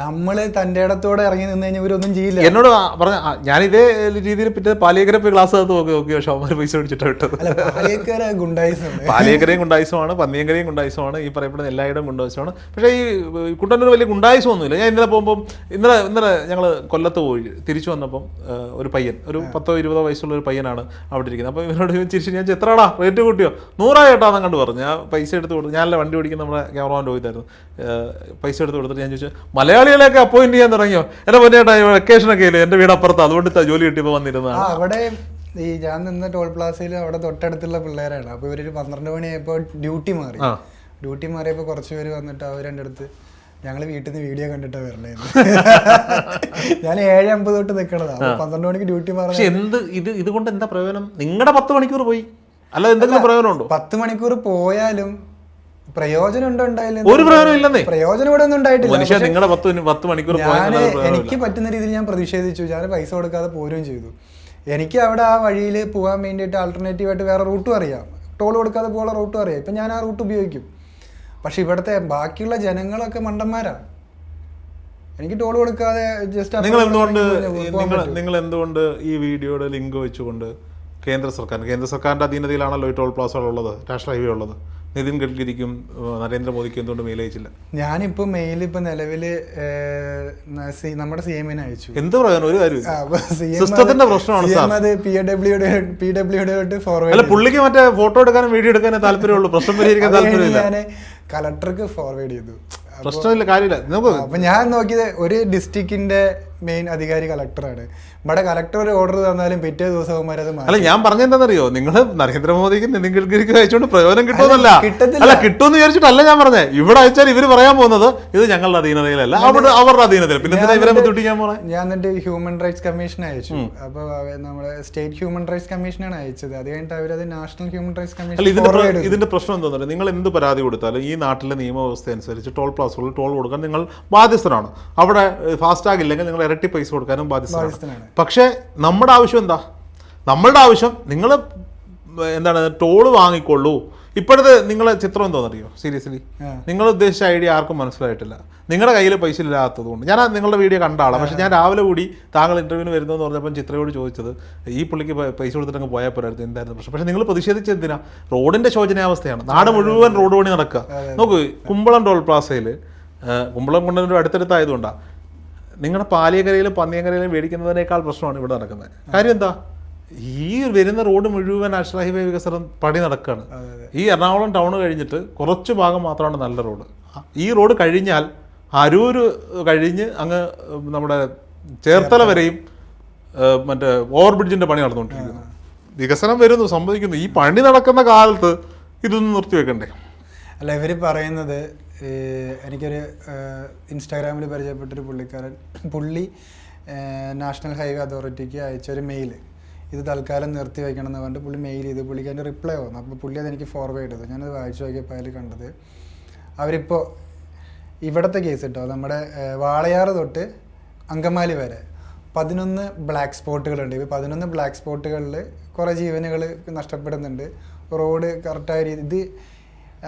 നമ്മൾ തന്റെ ഇടത്തോടെ ഇറങ്ങി നിന്ന് കഴിഞ്ഞാൽ ഇവരൊന്നും ചെയ്യില്ല. എന്നോട് പറഞ്ഞ ഞാൻ ഇതേ രീതിയിൽ പിന്നെ പാലിയക്കര പോയി ക്ലാസ് കാത്ത് നോക്കി നോക്കി പക്ഷെ അവന്മാർ പൈസ മേടിച്ചിട്ടാണ് വിട്ടത്. പാലിയേക്കാര് ഗുണ്ടായിസം ഉണ്ട് പാലിയക്കരയും ഗുണ്ടായുസമാണ് പന്നിയങ്കരയും ഗുണ്ടായുസമാണ് ഈ പറയപ്പെടുന്ന എല്ലായിടവും ഗുണ്ടായുസമാണ്. പക്ഷേ ഈ കുട്ടന്നൂർ വലിയ ഗുണ്ടായിസമൊന്നുമില്ല ഞാൻ ഇന്നലെ പോകുമ്പോൾ ഇന്നലെ ഇന്നലെ ഞങ്ങൾ കൊല്ലത്ത് പോയി തിരിച്ചു വന്നപ്പം ഒരു പയ്യൻ ഒരു പത്തോ ഇരുപതോ വയസ്സുള്ള ഒരു പയ്യനാണ് അവിടെ ഇരിക്കുന്നത്. അപ്പോൾ ഇവരോട് ചിരിച്ചു ഞാൻ എത്രടാ? റേറ്റ് കൂട്ടിയോ? നൂറാ ചേട്ടാന്ന് കണ്ട് പറഞ്ഞു. ഞാൻ പൈസ എടുത്ത് കൊടുത്തു ഞാനല്ല വണ്ടി ഓടിക്കുന്ന നമ്മുടെ ക്യാമറമാൻ രോഹിതായിരുന്നു പൈസ എടുത്ത് കൊടുത്തിട്ട് ഞാൻ ചോദിച്ചു മലയാളികളെയൊക്കെ അപ്പോയിന്റ് ചെയ്യാൻ തുടങ്ങിയോ? എന്റെ പൊന്നേട്ടാ വെക്കേഷനൊക്കെ ഇല്ലേ? എന്റെ വീട് അപ്പുറത്ത് അതുകൊണ്ട് ജോലി കിട്ടിയപ്പോൾ ആ വന്നിരുന്നതാണ് അവിടെ ഈ ഞാൻ നിന്ന ടോൾ പ്ലാസയിൽ അവിടെ തൊട്ടടുത്തുള്ള പിള്ളേരാണ്. അപ്പൊ ഇവർ പന്ത്രണ്ട് മണിയായപ്പോ ഡ്യൂട്ടി മാറി. ഡ്യൂട്ടി മാറിയപ്പോ കുറച്ച് പേര് വന്നിട്ട് അവർ എന്റെ അടുത്ത് ഞങ്ങൾ വീട്ടിൽ നിന്ന് വീഡിയോ കണ്ടിട്ടാ വരണേ ഞാൻ ഏഴ് അമ്പത് തൊട്ട് നിൽക്കണതാ പന്ത്രണ്ട് മണിക്ക് ഡ്യൂട്ടി മാറി എന്ത് ഇത് ഇതുകൊണ്ട് എന്താ പ്രയോജനം? നിങ്ങളുടെ പത്ത് മണിക്കൂർ പോയി. അല്ല എന്തെങ്കിലും പ്രയോജനമുണ്ടോ? പത്ത് മണിക്കൂർ പോയാലും പ്രയോജനം ഉണ്ടോ ഉണ്ടായില്ല ഒരു പ്രയോജനം ഇല്ലെന്നേ. പ്രയോജനം ഇവിടെ ഒന്നും ഉണ്ടായിട്ടില്ല. മനുഷ്യ നിങ്ങളുടെ പത്ത് മിനി- പത്ത് മണിക്കൂർ ഞാൻ എനിക്ക് പറ്റുന്ന രീതിയിൽ ഞാൻ പ്രതിഷേധിച്ചു. ഞാൻ പൈസ കൊടുക്കാതെ പോരുകയും ചെയ്തു. എനിക്ക് അവിടെ ആ വഴിയിൽ പോകാൻ വേണ്ടിയിട്ട് ആൾട്ടർനേറ്റീവ് ആയിട്ട് വേറെ റൂട്ടും അറിയാം. ടോൾ കൊടുക്കാതെ പോകാനുള്ള റൂട്ടും അറിയാം. ഇപ്പം ഞാൻ ആ റൂട്ട് ഉപയോഗിക്കും. പക്ഷെ ഇവിടുത്തെ ബാക്കിയുള്ള ജനങ്ങളൊക്കെ മണ്ടന്മാരാണ് എനിക്ക് ടോൾ കൊടുക്കാതെ ജസ്റ്റ് നിങ്ങൾ എന്തുകൊണ്ട് ഈ- നിങ്ങൾ നിങ്ങൾ എന്തുകൊണ്ട് ഈ വീഡിയോയുടെ ലിങ്ക് വെച്ചുകൊണ്ട് കേന്ദ്ര സർക്കാർ കേന്ദ്ര സർക്കാരിന്റെ അധീനതയിലാണല്ലോ ഈ ടോൾ പ്ലാസകൾ ഉള്ളത് നാഷണൽ ഹൈവേ ഉള്ളത്. നിതിൻ ഗഡ്കരിക്കും നരേന്ദ്രമോദിക്കും എന്തുകൊണ്ട് മെയിൽ അയച്ചില്ല? ഞാനിപ്പോൾ മെയിൽ ഇപ്പം നിലവിൽ നമ്മുടെ സി എമ്മിന് അയച്ചു. എന്ത് പറയാൻ ഒരു കാര്യം സിസ്റ്റത്തിന്റെ പ്രശ്നമാണ് അത് പി ഡബ്ല്യുടെ പി ഡബ്ല്യുടെ ഫോർവേഡ് അല്ല പുള്ളിക്ക് മറ്റേ ഫോട്ടോ എടുക്കാനും വീഡിയോ എടുക്കാനും താല്പര്യമുള്ളൂ. പ്രശ്നം പരിഹരിക്കാൻ താല്പര്യമില്ല. ഞാൻ കളക്ടർക്ക് ഫോർവേഡ് ചെയ്തു. പ്രശ്നമില്ല കാര്യമില്ല. അപ്പൊ ഞാൻ നോക്കിയത് ഒരു ഡിസ്ട്രിക്റ്റിന്റെ മെയിൻ അധികാരി കളക്ടറാണ് ഇവിടെ കളക്ടർ ഒരു ഓർഡർ തന്നാലും പിറ്റേ ദിവസം അവന്മാർ അത് മാറ്റി. അല്ല ഞാൻ പറഞ്ഞെന്താണെന്നറിയോ നിങ്ങൾ നരേന്ദ്രമോദിക്ക് നിതിൻ ഗഡ്കരിക്ക് അയച്ചുകൊണ്ട് പ്രയോജനം കിട്ടുമെന്നല്ല. കിട്ടത്തില്ല. അല്ല കിട്ടുമെന്ന് വിചാരിച്ചിട്ടല്ല ഞാൻ പറഞ്ഞത് ഇവിടെ അയച്ചാൽ ഇവർ പറയാൻ പോകുന്നത് ഇത് ഞങ്ങളുടെ അധീനതയിലല്ല അവിടെ അവരുടെ അധീനതയിൽ പിന്നെ എന്തിനാ ഇവരെ ബുദ്ധിമുട്ടിക്കാൻ പോണേ? ഞാൻ എന്നിട്ട് ഹ്യൂമൻ റൈറ്റ്സ് കമ്മീഷൻ അയച്ചു. അപ്പൊ അവ- നമ്മുടെ സ്റ്റേറ്റ് ഹ്യൂമൻ റൈറ്റ്സ് കമ്മീഷനാണ് അയച്ചത്. അത് കഴിഞ്ഞിട്ട് അവരത് നാഷണൽ ഹ്യൂമൻ റൈറ്റ്സ് അല്ല കമ്മീഷൻ ഇതിന്റെ ഫോർവേഡ് ഇതിന്റെ പ്രശ്നം എന്താണെന്ന് നിങ്ങൾ എന്ത് പരാതി കൊടുത്താലും ഈ നാട്ടിലെ നിയമവ്യവസ്ഥ അനുസരിച്ച് ടോൾ പ്ലാസുകളിൽ ടോൾ കൊടുക്കാൻ നിങ്ങൾ ബാധ്യസ്ഥരാണ്. അവിടെ ഫാസ്റ്റാഗ് ഇല്ലെങ്കിൽ നിങ്ങൾ ഇരട്ടി പൈസ കൊടുക്കാനും ബാധ്യസ്ഥനാണ്. പക്ഷേ നമ്മുടെ ആവശ്യം എന്താ? നമ്മളുടെ ആവശ്യം നിങ്ങൾ എന്താണ് ടോൾ വാങ്ങിക്കൊള്ളൂ. ഇപ്പോഴത്തെ നിങ്ങളെ ചിത്രം എന്താണെന്നറിയോ സീരിയസ്ലി നിങ്ങൾ ഉദ്ദേശിച്ച ഐഡിയ ആർക്കും മനസ്സിലായിട്ടില്ല. നിങ്ങളുടെ കയ്യിൽ പൈസ ഇല്ലാത്തത് കൊണ്ട് ഞാൻ നിങ്ങളുടെ വീഡിയോ കണ്ട ആളാണ് പക്ഷേ ഞാൻ രാവിലെ കൂടി താങ്കൾ ഇന്റർവ്യൂവിന് വരുന്നതെന്ന് പറഞ്ഞപ്പോൾ ചിത്രയോട് ചോദിച്ചത് ഈ പുള്ളിക്ക് പൈസ കൊടുത്തിട്ട് അങ്ങ് പോയാൽ പോരായിരുന്നു എന്തായിരുന്നു പ്രശ്നം? പക്ഷേ നിങ്ങൾ പ്രതിഷേധിച്ച് എന്തിനാ? റോഡിന്റെ ശോചനാവസ്ഥയാണ്. നാട് മുഴുവൻ റോഡ് പണി നടക്കുക. നോക്കൂ കുമ്പളം ടോൾ പ്ലാസയിൽ കുമ്പളം കൊണ്ടൊരു അടുത്തടുത്തായതുകൊണ്ടാണ് നിങ്ങളുടെ പാലിയക്കരയിലും പന്നിയങ്കരയിലും മേടിക്കുന്നതിനേക്കാൾ പ്രശ്നമാണ് ഇവിടെ നടക്കുന്നത്. കാര്യം എന്താ? ഈ വരുന്ന റോഡ് മുഴുവൻ നാഷണൽ ഹൈവേ വികസനം പണി നടക്കുകയാണ്. ഈ എറണാകുളം ടൗൺ കഴിഞ്ഞിട്ട് കുറച്ച് ഭാഗം മാത്രമാണ് നല്ല റോഡ്. ഈ റോഡ് കഴിഞ്ഞാൽ അരൂർ കഴിഞ്ഞ് അങ്ങ് നമ്മുടെ ചേർത്തല വരെയും മറ്റേ ഓവർബ്രിഡ്ജിന്റെ പണി നടന്നുകൊണ്ടിരിക്കുന്നു. വികസനം വരുന്നു സംഭവിക്കുന്നു. ഈ പണി നടക്കുന്ന കാലത്ത് ഇതൊന്നും നിർത്തിവെക്കണ്ടേ? അല്ല ഇവർ പറയുന്നത് എനിക്കൊരു ഇൻസ്റ്റാഗ്രാമിൽ പരിചയപ്പെട്ടൊരു പുള്ളിക്കാരൻ പുള്ളി നാഷണൽ ഹൈവേ അതോറിറ്റിക്ക് അയച്ചൊരു മെയിൽ ഇത് തൽക്കാലം നിർത്തി വയ്ക്കണം എന്ന് പറഞ്ഞിട്ട് പുള്ളി മെയിൽ ചെയ്ത്. പുള്ളിക്ക് അതിന്റെ റിപ്ലൈ വന്നു. അപ്പോൾ പുള്ളി അതെനിക്ക് ഫോർവേഡ് ചെയ്തു. ഞാനത് വായിച്ചു നോക്കിയപ്പോൾ അതിൽ കണ്ടത് അവരിപ്പോൾ ഇവിടുത്തെ കേസ് കേട്ടോ നമ്മുടെ വാളയാറ് തൊട്ട് അങ്കമാലി വരെ പതിനൊന്ന് ബ്ലാക്ക് സ്പോട്ടുകളുണ്ട് ഇപ്പോൾ പതിനൊന്ന് ബ്ലാക്ക് സ്പോട്ടുകളിൽ കുറേ ജീവനുകൾ നഷ്ടപ്പെടുന്നുണ്ട്. റോഡ് കറക്റ്റായ രീതി ഇത്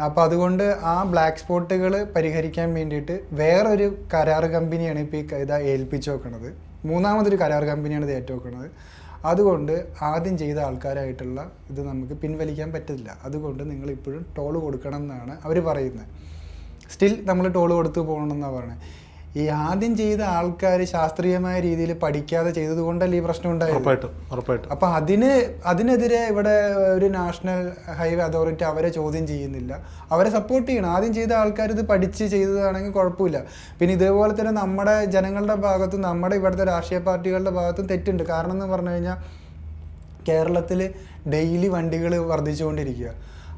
അപ്പോൾ അതുകൊണ്ട് ആ ബ്ലാക്ക് സ്പോട്ടുകൾ പരിഹരിക്കാൻ വേണ്ടിയിട്ട് വേറൊരു കരാർ കമ്പനിയാണ് ഇപ്പോൾ ഈ ഇത് ഏൽപ്പിച്ചു നോക്കുന്നത് മൂന്നാമതൊരു കരാർ കമ്പനിയാണ് ഇത് ഏറ്റുവെക്കണത് അതുകൊണ്ട് ആദ്യം ചെയ്ത ആൾക്കാരായിട്ടുള്ള ഇത് നമുക്ക് പിൻവലിക്കാൻ പറ്റില്ല അതുകൊണ്ട് നിങ്ങൾ ഇപ്പോഴും ടോൾ കൊടുക്കണം എന്നാണ് അവർ പറയുന്നത്. സ്റ്റിൽ നമ്മൾ ടോൾ കൊടുത്തു പോകണം എന്നാണ് പറയുന്നത്. ഈ ആദ്യം ചെയ്ത ആൾക്കാർ ശാസ്ത്രീയമായ രീതിയിൽ പഠിക്കാതെ ചെയ്തത് കൊണ്ടല്ലേ ഈ പ്രശ്നം ഉണ്ടായത്? അപ്പൊ അതിന് അതിനെതിരെ ഇവിടെ ഒരു നാഷണൽ ഹൈവേ അതോറിറ്റി അവരെ ചോദ്യം ചെയ്യുന്നില്ല. അവരെ സപ്പോർട്ട് ചെയ്യണം. ആദ്യം ചെയ്ത ആൾക്കാർ ഇത് പഠിച്ച് ചെയ്തതാണെങ്കിൽ കുഴപ്പമില്ല. പിന്നെ ഇതേപോലെ തന്നെ നമ്മുടെ ജനങ്ങളുടെ ഭാഗത്തും നമ്മുടെ ഇവിടുത്തെ രാഷ്ട്രീയ പാർട്ടികളുടെ ഭാഗത്തും തെറ്റുണ്ട്. കാരണം എന്ന് പറഞ്ഞു കഴിഞ്ഞാൽ കേരളത്തിൽ ഡെയിലി വണ്ടികൾ വർദ്ധിച്ചുകൊണ്ടിരിക്കുക.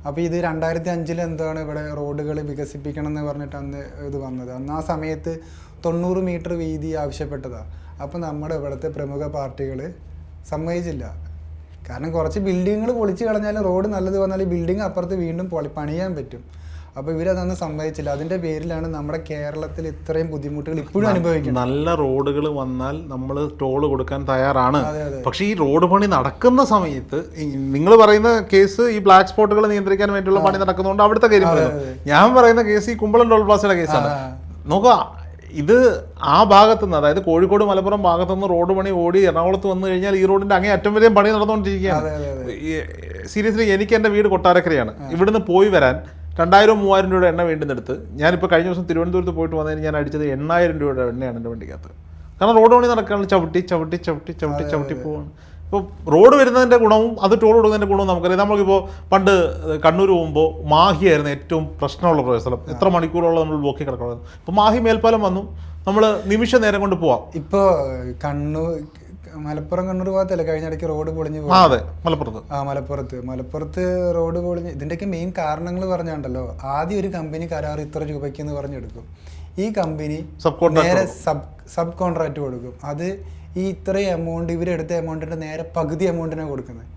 അപ്പോൾ ഇത് രണ്ടായിരത്തി അഞ്ചിൽ എന്താണ് ഇവിടെ റോഡുകൾ വികസിപ്പിക്കണം എന്ന് പറഞ്ഞിട്ട് അന്ന് ഇത് വന്നത്? അന്ന് ആ സമയത്ത് തൊണ്ണൂറ് മീറ്റർ വീതി ആവശ്യപ്പെട്ടതാണ് അപ്പോൾ നമ്മുടെ ഇവിടുത്തെ പ്രമുഖ പാർട്ടികൾ സമ്മതിച്ചില്ല. കാരണം കുറച്ച് ബിൽഡിങ്ങുകൾ പൊളിച്ച് കളഞ്ഞാൽ റോഡ് നല്ലത് വന്നാൽ ബിൽഡിംഗ് അപ്പുറത്ത് വീണ്ടും പൊളി പണിയാൻ പറ്റും. അപ്പോൾ ഇവരതൊന്ന് സമ്മതിച്ചില്ല. അതിന്റെ പേരിലാണ് നമ്മുടെ കേരളത്തിൽ ഇത്രയും ബുദ്ധിമുട്ടുകൾ ഇപ്പോഴും അനുഭവിക്കുന്നത്. നല്ല റോഡുകൾ വന്നാൽ നമ്മൾ ടോൾ കൊടുക്കാൻ തയ്യാറാണ്. പക്ഷേ ഈ റോഡ് പണി നടക്കുന്ന സമയത്ത് നിങ്ങൾ പറയുന്ന കേസ് ഈ ബ്ലാക്ക് സ്പോട്ടുകൾ നിയന്ത്രിക്കാൻ വേണ്ടിയുള്ള പണി നടക്കുന്നതുകൊണ്ട് അവിടുത്തെ കാര്യം ഞാൻ പറയുന്ന കേസ് ഈ കുമ്പളം ടോൾ പ്ലാസയുടെ കേസാണ്. നോക്കുക ഇത് ആ ഭാഗത്തുനിന്ന് അതായത് കോഴിക്കോട് മലപ്പുറം ഭാഗത്തുനിന്ന് റോഡ് പണി ഓടി എറണാകുളത്ത് വന്നു കഴിഞ്ഞാൽ ഈ റോഡിന്റെ അങ്ങേ അറ്റം വരെയും പണി നടന്നുകൊണ്ടിരിക്കുകയാണ്. സീരിയസ്ലി എനിക്ക് എന്റെ വീട് കൊട്ടാരക്കരയാണ്. ഇവിടുന്ന് പോയി വരാൻ രണ്ടായിരം മൂവായിരം രൂപയുടെ എണ്ണ വേണ്ടുന്നെടുത്ത് ഞാനിപ്പോൾ കഴിഞ്ഞ ദിവസം തിരുവനന്തപുരത്ത് പോയിട്ട് വന്നതിന് ഞാൻ അടിച്ചത് എണ്ണായിരം രൂപയുടെ എണ്ണയാണ് എന്റെ വണ്ടിക്കകത്ത്. കാരണം റോഡ് പണി നടക്കാനുള്ള ചവിട്ടി ചവിട്ടി ചവിട്ടി ചവിട്ടി ചവിട്ടി പോവാണ്. ഇപ്പോൾ റോഡ് വരുന്നതിന്റെ ഗുണവും അത് ടോൾ കൊടുക്കുന്നതിന്റെ ഗുണവും നമുക്കറിയാം. നമ്മളിപ്പോൾ പണ്ട് കണ്ണൂർ പോകുമ്പോൾ മാഹിയായിരുന്നു ഏറ്റവും പ്രശ്നമുള്ള പ്രദേശം എത്ര മണിക്കൂറോളം നമ്മൾ ബ്ലോക്കി കിടക്കണമായിരുന്നു ഇപ്പോൾ മാഹി മേൽപ്പാലം വന്നു. നമ്മൾ നിമിഷ നേരം കൊണ്ട് പോവാം. ഇപ്പോൾ കണ്ണൂർ മലപ്പുറം കണ്ണൂർ ഭാഗത്തല്ലേ? കഴിഞ്ഞ ഇടയ്ക്ക് റോഡ് പൊളിഞ്ഞു ആ അതെ. മലപ്പുറത്ത്. ആ മലപ്പുറത്ത്. മലപ്പുറത്ത് റോഡ് പൊളിഞ്ഞ് ഇതിന്റെയൊക്കെ മെയിൻ കാരണങ്ങൾ പറഞ്ഞാണ്ടല്ലോ. ആദ്യം ഒരു കമ്പനി കരാർ ഇത്ര രൂപയ്ക്ക് എന്ന് പറഞ്ഞെടുക്കും. ഈ കമ്പനി നേരെ സബ് സബ് കോൺട്രാക്ട് കൊടുക്കും. അത് ഈ ഇത്രയും എമൗണ്ട് ഇവരെടുത്ത എമൗണ്ടിന്റെ നേരെ പകുതി എമൗണ്ടിനാണ് കൊടുക്കുന്നത്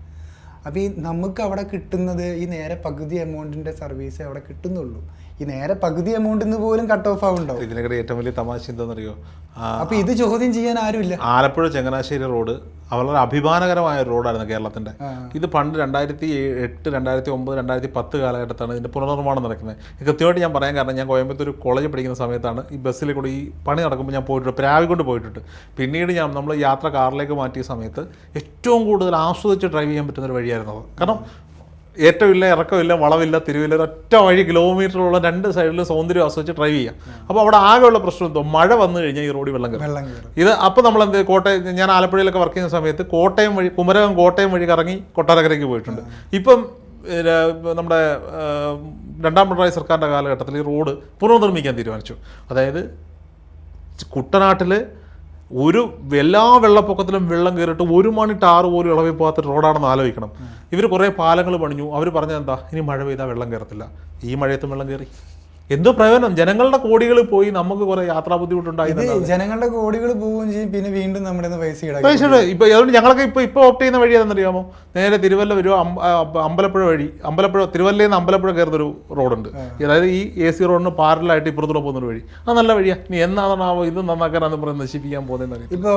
അപ്പോൾ ഈ നമുക്ക് അവിടെ കിട്ടുന്നത് ഈ നേരെ പകുതി എമൗണ്ടിന്റെ സർവീസ് അവിടെ കിട്ടുന്നുള്ളൂ. ഈ നേരെ പകുതി എമൗണ്ടിൽ നിന്ന് പോലും കട്ട് ഓഫ് ആവുണ്ടാവും. ഇതിനൊക്കെ ഏറ്റവും വലിയ തമാശ എന്താണെന്നറിയോ? അറിയോ അപ്പൊ ഇത് ചോദ്യം ചെയ്യാൻ ആരുമില്ല. ആലപ്പുഴ ചങ്ങനാശ്ശേരി റോഡ് വളരെ അഭിമാനകരമായ ഒരു റോഡായിരുന്നു കേരളത്തിന്റെ ഇത് പണ്ട് രണ്ടായിരത്തി എട്ട് രണ്ടായിരത്തി ഒമ്പത് രണ്ടായിരത്തി പത്ത് കാലഘട്ടത്താണ് ഇതിന്റെ പുനർനിർമ്മാണം നടക്കുന്നത്. കൃത്യമായിട്ട് ഞാൻ പറയാൻ കാരണം ഞാൻ കോയമ്പത്തൂർ കോളേജ് പഠിക്കുന്ന സമയത്താണ് ഈ ബസ്സിൽ കൂടി ഈ പണി നടക്കുമ്പോൾ ഞാൻ പോയിട്ടുണ്ട് പ്രാവി കൊണ്ട് പോയിട്ടുണ്ട്. പിന്നീട് ഞാൻ നമ്മൾ യാത്ര കാറിലേക്ക് മാറ്റിയ സമയത്ത് ഏറ്റവും കൂടുതൽ ആസ്വദിച്ച് ഡ്രൈവ് ചെയ്യാൻ പറ്റുന്ന ഒരു വഴിയായിരുന്നു അത്. കാരണം ഏറ്റമില്ല ഇറക്കമില്ല വളവില്ല തിരുവില്ല ഒറ്റ വഴി കിലോമീറ്ററുള്ള രണ്ട് സൈഡിലും സൗന്ദര്യം ആസ്വദിച്ച് ഡ്രൈവ് ചെയ്യാം. അപ്പോൾ അവിടെ ആകെയുള്ള പ്രശ്നം എന്തോ? മഴ വന്നു കഴിഞ്ഞാൽ ഈ റോഡിൽ വെള്ളം കയറും. ഇത് അപ്പോൾ നമ്മൾ എന്ത് കോട്ടയം ഞാൻ ആലപ്പുഴയിലൊക്കെ വർക്ക് ചെയ്യുന്ന സമയത്ത് കോട്ടയം വഴി കുമരകം കോട്ടയം വഴി കറങ്ങി കൊട്ടാരക്കരയ്ക്ക് പോയിട്ടുണ്ട്. ഇപ്പം നമ്മുടെ രണ്ടാം പിണറായി സർക്കാരിന്റെ കാലഘട്ടത്തിൽ ഈ റോഡ് പുനർനിർമ്മിക്കാൻ തീരുമാനിച്ചു. അതായത് കുട്ടനാട്ടിൽ ഒരു എല്ലാ വെള്ളപ്പൊക്കത്തിലും വെള്ളം കയറിയിട്ട് ഒരു മണി ടാറ് പോലും ഇളവി പോകാത്ത റോഡാണെന്ന് ആലോചിക്കണം. ഇവർ കുറേ പാലങ്ങൾ പണിഞ്ഞു. അവർ പറഞ്ഞത് എന്താ ഇനി മഴ പെയ്താൽ വെള്ളം കയറത്തില്ല. ഈ മഴയത്തും വെള്ളം കയറി. എന്തോ പ്രയോജനം? ജനങ്ങളുടെ കോടികൾ പോയി നമുക്ക് കുറെ യാത്രാ ബുദ്ധിമുട്ടുണ്ടായി ജനങ്ങളുടെ കോടികൾ പോവുകയും ചെയ്യും പിന്നെ വീണ്ടും നമ്മുടെ പൈസ പൈസ ഇപ്പൊ അതുകൊണ്ട് ഞങ്ങളൊക്കെ ഇപ്പൊ ഇപ്പൊ ഓപ്റ്റ് ചെയ്യുന്ന വഴി ഏതെന്നറിയാമോ നേരെ തിരുവല്ല ആ, അമ്പലപ്പുഴ വഴി. അമ്പലപ്പുഴ തിരുവല്ലയിൽ നിന്ന് അമ്പലപ്പുഴ കയറുന്നൊരു റോഡുണ്ട്. അതായത് ഈ എ സി റോഡിന് പാരലായിട്ട് ഇപ്പുറത്തൂടെ പോകുന്ന ഒരു വഴി. അത് നല്ല വഴിയാ. നീ എന്നാണെന്നാവോ ഇത് നന്നാക്കാനാന്ന് പറഞ്ഞ് നശിപ്പിക്കാൻ പോകുന്നതെന്ന് ഇപ്പൊ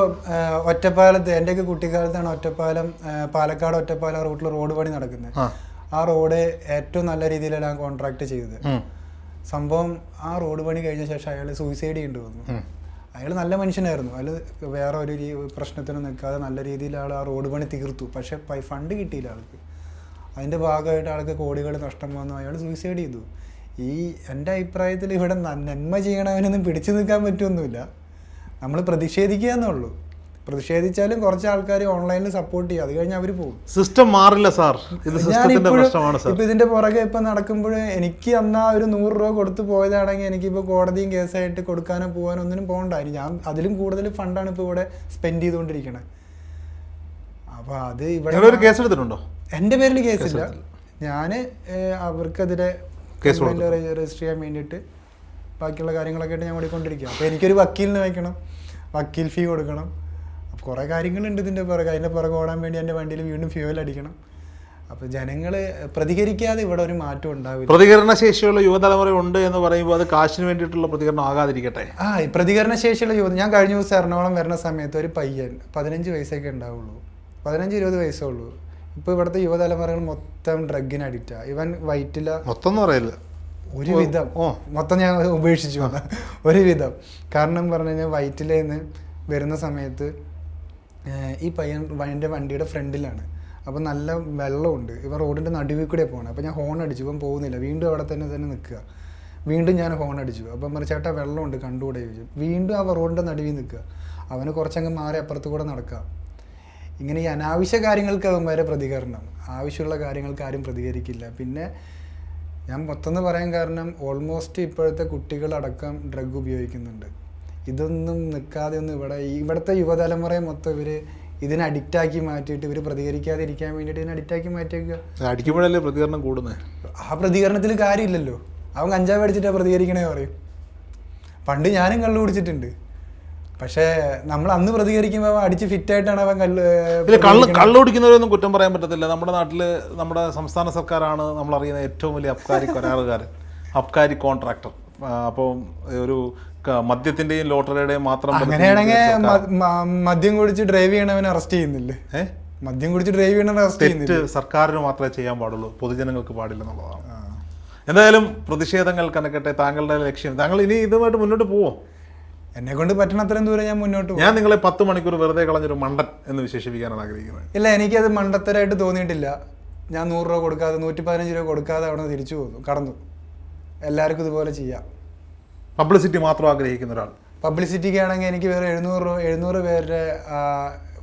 ഒറ്റപ്പാലത്ത് എന്റെയൊക്കെ കുട്ടിക്കാലത്താണ് ഒറ്റപ്പാലം പാലക്കാട് ഒറ്റപ്പാലം റൂട്ടിൽ റോഡ് പണി നടക്കുന്നത്. ആ. റോഡ് ഏറ്റവും നല്ല രീതിയിലാണ് കോൺട്രാക്ട് ചെയ്തത്. സംഭവം ആ റോഡ് പണി കഴിഞ്ഞ ശേഷം അയാൾ സൂയിസൈഡ് ചെയ്യേണ്ടി വന്നു. അയാൾ നല്ല മനുഷ്യനായിരുന്നു. അയാൾ വേറെ ഒരു പ്രശ്നത്തിന് നിൽക്കാതെ നല്ല രീതിയിൽ ആൾ ആ റോഡ് പണി തീർത്തു. പക്ഷേ ഫണ്ട് കിട്ടിയില്ല ആൾക്ക്. അതിന്റെ ഭാഗമായിട്ട് ആൾക്ക് കോടികൾ നഷ്ടം വന്നു. അയാൾ സൂയിസൈഡ് ചെയ്തു. ഈ എന്റെ അഭിപ്രായത്തിൽ ഇവിടെ നന്മ ചെയ്യണവനൊന്നും പിടിച്ചു നിൽക്കാൻ പറ്റുമൊന്നുമില്ല നമ്മൾ പ്രതിഷേധിക്കുക എന്നുള്ളൂ പ്രതിഷേധിച്ചാലും കുറച്ച് ആൾക്കാർ ഓൺലൈനിൽ സപ്പോർട്ട് ചെയ്യും. അത് കഴിഞ്ഞ് അവർ പോകും. സിസ്റ്റം മാറില്ല സാർ. ഇത് സിസ്റ്റത്തിന്റെ പ്രശ്നമാണ് സാർ. ഇപ്പൊ ഇതിന്റെ പുറകെ ഇപ്പൊ നടക്കുമ്പോൾ എനിക്ക് അന്നാ ഒരു നൂറ് രൂപ കൊടുത്തു പോയതാണെങ്കിൽ എനിക്കിപ്പോ കോടതിയും കേസായിട്ട് കൊടുക്കാനോ പോകാനോ ഒന്നിനും പോകണ്ട ഇനി ഞാൻ അതിലും കൂടുതൽ ഫണ്ടാണ് ഇപ്പൊ ഇവിടെ സ്പെൻഡ് ചെയ്തുകൊണ്ടിരിക്കുന്നത് അപ്പൊ അത് ഇവിടെ ഒരു കേസ് എടുത്തിട്ടുണ്ടോ? എന്റെ പേരിൽ കേസില്ല ഞാൻ അവർക്കെതിരെ രജിസ്റ്റർ ചെയ്യാൻ വേണ്ടിട്ട് ബാക്കിയുള്ള കാര്യങ്ങളൊക്കെ ആയിട്ട് ഞാൻ ഓടിക്കൊണ്ടിരിക്കുക അപ്പോൾ എനിക്കൊരു വക്കീലിന് വയ്ക്കണം. വക്കീൽ ഫീ കൊടുക്കണം. അപ്പോൾ കുറേ കാര്യങ്ങളുണ്ട് ഇതിന്റെ പുറകെ. അതിന്റെ പുറകെ ഓടാൻ വേണ്ടി എന്റെ വണ്ടിയിൽ വീണ്ടും ഫ്യൂവൽ അടിക്കണം. അപ്പോൾ ജനങ്ങൾ പ്രതികരിക്കാതെ ഇവിടെ ഒരു മാറ്റം ഉണ്ടാവില്ല. പ്രതികരണ ശേഷിയുള്ള യുവതലമുറ ഉണ്ട് എന്ന് പറയുമ്പോൾ അത് കാശിന് വേണ്ടിയിട്ടുള്ള പ്രതികരണം ആകാതിരിക്കട്ടെ? ആ പ്രതികരണ ശേഷിയുള്ള യുവതി ഞാൻ കഴിഞ്ഞ ദിവസം എറണാകുളം വരുന്ന സമയത്ത് ഒരു പയ്യൻ പതിനഞ്ച് വയസ്സൊക്കെ ഉണ്ടാവുള്ളൂ. പതിനഞ്ച് ഇരുപത് വയസ്സേ ഉള്ളൂ. ഇപ്പോൾ ഇവിടുത്തെ യുവതലമുറകൾ മൊത്തം ഡ്രഗിന് അഡിക്റ്റാണ് ഇവൻ വയറ്റില മൊത്തം എന്ന് പറയില്ല. ഒരു വിധം ഓ. മൊത്തം ഞാൻ ഉപേക്ഷിച്ചു ഒരുവിധം. ഒരു വിധം കാരണം പറഞ്ഞു കഴിഞ്ഞാൽ വയറ്റിലേന്ന് വരുന്ന സമയത്ത് ഈ പയ്യൻ എന്റെ വണ്ടിയുടെ ഫ്രണ്ടിലാണ്. അപ്പോൾ നല്ല വെള്ളമുണ്ട്. ഇവ റോഡിന്റെ നടുവിൽ കൂടെ പോകണം അപ്പോൾ ഞാൻ ഹോൺ അടിച്ചു. ഇവൻ പോകുന്നില്ല. വീണ്ടും അവിടെ തന്നെ തന്നെ നിൽക്കുക. വീണ്ടും ഞാൻ ഹോൺ അടിച്ചു. അപ്പം മറിച്ചേട്ടാ വെള്ളമുണ്ട്. കണ്ടുകൂടെ? ചോദിച്ചു. വീണ്ടും ആ റോഡിന്റെ നടുവിൽ നിൽക്കുക. അവന് കുറച്ചങ്ങ് മാറി അപ്പുറത്ത് കൂടെ നടക്കാം ഇങ്ങനെ ഈ അനാവശ്യ കാര്യങ്ങൾക്ക് അവൻ വരെ പ്രതികരണം. ആവശ്യമുള്ള കാര്യങ്ങൾക്ക് ആരും പ്രതികരിക്കില്ല. പിന്നെ ഞാൻ മൊത്തം പറയാൻ കാരണം ഓൾമോസ്റ്റ് ഇപ്പോഴത്തെ കുട്ടികളടക്കം ഡ്രഗ് ഉപയോഗിക്കുന്നുണ്ട്. ഇതൊന്നും നിൽക്കാതെ ഒന്നും ഇവിടെ ഇവിടുത്തെ യുവതലമുറയെ മൊത്തം ഇവർ ഇതിനെ അഡിക്റ്റാക്കി മാറ്റിയിട്ട് ഇവർ പ്രതികരിക്കാതെ ഇരിക്കാൻ വേണ്ടിയിട്ട് ഇതിനെ അഡിക്റ്റാക്കി മാറ്റിയേക്കുക. അടിക്കുമ്പോഴല്ലേ പ്രതികരണം കൂടുന്നത് ആ പ്രതികരണത്തിൽ കാര്യമില്ലല്ലോ. അവൻ കഞ്ചാവ് അടിച്ചിട്ടാ പ്രതികരിക്കണേ പറയും. പണ്ട് ഞാനും കള്ളു കുടിച്ചിട്ടുണ്ട്. പക്ഷേ നമ്മൾ അന്ന് പ്രതികരിക്കുമ്പോൾ അടിച്ച് ഫിറ്റായിട്ടാണ് അവൻ കല്ല് കള്ള് കള്ളു കുടിക്കുന്നവരൊന്നും കുറ്റം പറയാൻ പറ്റത്തില്ല. നമ്മുടെ നാട്ടിൽ നമ്മുടെ സംസ്ഥാന സർക്കാരാണ് നമ്മൾ അറിയുന്ന ഏറ്റവും വലിയ അബ്കാരി കരാറുകാരൻ. അബ്കാരി കോൺട്രാക്ടർ. അപ്പോൾ ഒരു മദ്യത്തിന്റെയും ലോട്ടറിയുടെയും മാത്രം അങ്ങനെയാണെങ്കിൽ മദ്യം കുടിച്ച് ഡ്രൈവ് ചെയ്യണവനെ അറസ്റ്റ് ചെയ്യുന്നില്ലേ? മദ്യം കുടിച്ച് ഡ്രൈവ് ചെയ്യണവനെ അറസ്റ്റ് ചെയ്യുന്നില്ല. തെറ്റ് സർക്കാരിന് മാത്രമേ ചെയ്യാൻ പാടുള്ളൂ. പൊതുജനങ്ങൾക്ക് പാടില്ല പാടില്ലെന്നുള്ളതാണ് എന്തായാലും പ്രതിഷേധങ്ങൾ കണക്കട്ടെ താങ്കളുടെ ലക്ഷ്യം. താങ്കൾ ഇനി ഇതുമായിട്ട് മുന്നോട്ട് പോവോ? എന്നെ കൊണ്ട് പറ്റണ അത്രയും ദൂരം ഞാൻ മുന്നോട്ട് പോകും ഞാൻ നിങ്ങളെ പത്ത് മണിക്കൂർ വെറുതെ കളഞ്ഞൊരു മണ്ടൻ എന്ന് വിശേഷിപ്പിക്കാനാണ് ആഗ്രഹിക്കുന്നത്. ഇല്ല എനിക്കത് മണ്ടത്തരായിട്ട് തോന്നിയിട്ടില്ല. ഞാൻ നൂറ് രൂപ കൊടുക്കാതെ നൂറ്റി പതിനഞ്ച് രൂപ കൊടുക്കാതെ അവിടെ തിരിച്ചു പോന്നു കടന്നു. എല്ലാവർക്കും ഇതുപോലെ ചെയ്യാം. പബ്ലിസിറ്റി മാത്രം ആഗ്രഹിക്കുന്ന ഒരാൾ. പബ്ലിസിറ്റിക്ക് ആണെങ്കിൽ എനിക്ക് വേറെ എഴുന്നൂറ് എഴുന്നൂറ് പേരുടെ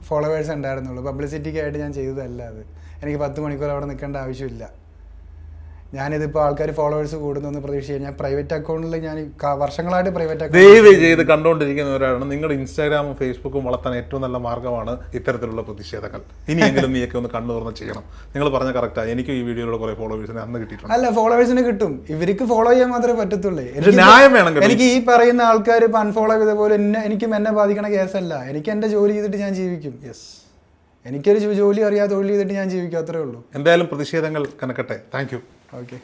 ഫോളോവേഴ്സ് ഉണ്ടായിരുന്നുള്ളൂ. പബ്ലിസിറ്റിക്കായിട്ട് ഞാൻ ചെയ്തതല്ല അത്. എനിക്ക് പത്ത് മണിക്കൂർ അവിടെ നിൽക്കേണ്ട ആവശ്യമില്ല. ഞാനിതിപ്പോൾ ആൾക്കാർ ഫോളോവേഴ്സ് കൂടുന്നു പ്രതീക്ഷിക്കുക ഞാൻ പ്രൈവറ്റ് അക്കൗണ്ടിൽ ഞാൻ വർഷങ്ങളായിട്ട് പ്രൈവറ്റ് അക്കൗണ്ട് ദയവ് ചെയ്ത് കണ്ടുകൊണ്ടിരിക്കുന്നവരാണ് നിങ്ങളുടെ ഇൻസ്റ്റാഗ്രാമും ഫേസ്ബുക്കും വളർത്താൻ ഏറ്റവും നല്ല മാർഗമാണ് ഇത്തരത്തിലുള്ള പ്രതിഷേധങ്ങൾ. ഇനിയെങ്കിലും നീയൊക്കെ ഒന്ന് കണ്ണു തുറന്ന് ചെയ്യണം. നിങ്ങൾ പറഞ്ഞ കറക്റ്റാണ് എനിക്ക് ഈ വീഡിയോയിലൂടെ കുറെ ഫോളോവേഴ്സിനെ അന്ന് കിട്ടിയിട്ടുണ്ട്. അല്ല ഫോളോവേഴ്സിന് കിട്ടും. ഇവർക്ക് ഫോളോ ചെയ്യാൻ മാത്രമേ പറ്റത്തുള്ളൂ. എനിക്ക് ന്യായം വേണം. എനിക്ക് ഈ പറയുന്ന ആൾക്കാർ ഇപ്പം അൺഫോളോ ചെയ്ത പോലെ എന്നെ എനിക്കും എന്നെ ബാധിക്കണ കേസല്ല. എനിക്ക് എന്റെ ജോലി ചെയ്തിട്ട് ഞാൻ ജീവിക്കും. യെസ് എനിക്കൊരു ജോലി അറിയാതെ തൊഴിൽ ചെയ്തിട്ട് ഞാൻ ജീവിക്കും അത്രേ ഉള്ളൂ. എന്തായാലും പ്രതിഷേധങ്ങൾ കനക്കട്ടെ. Thank you okay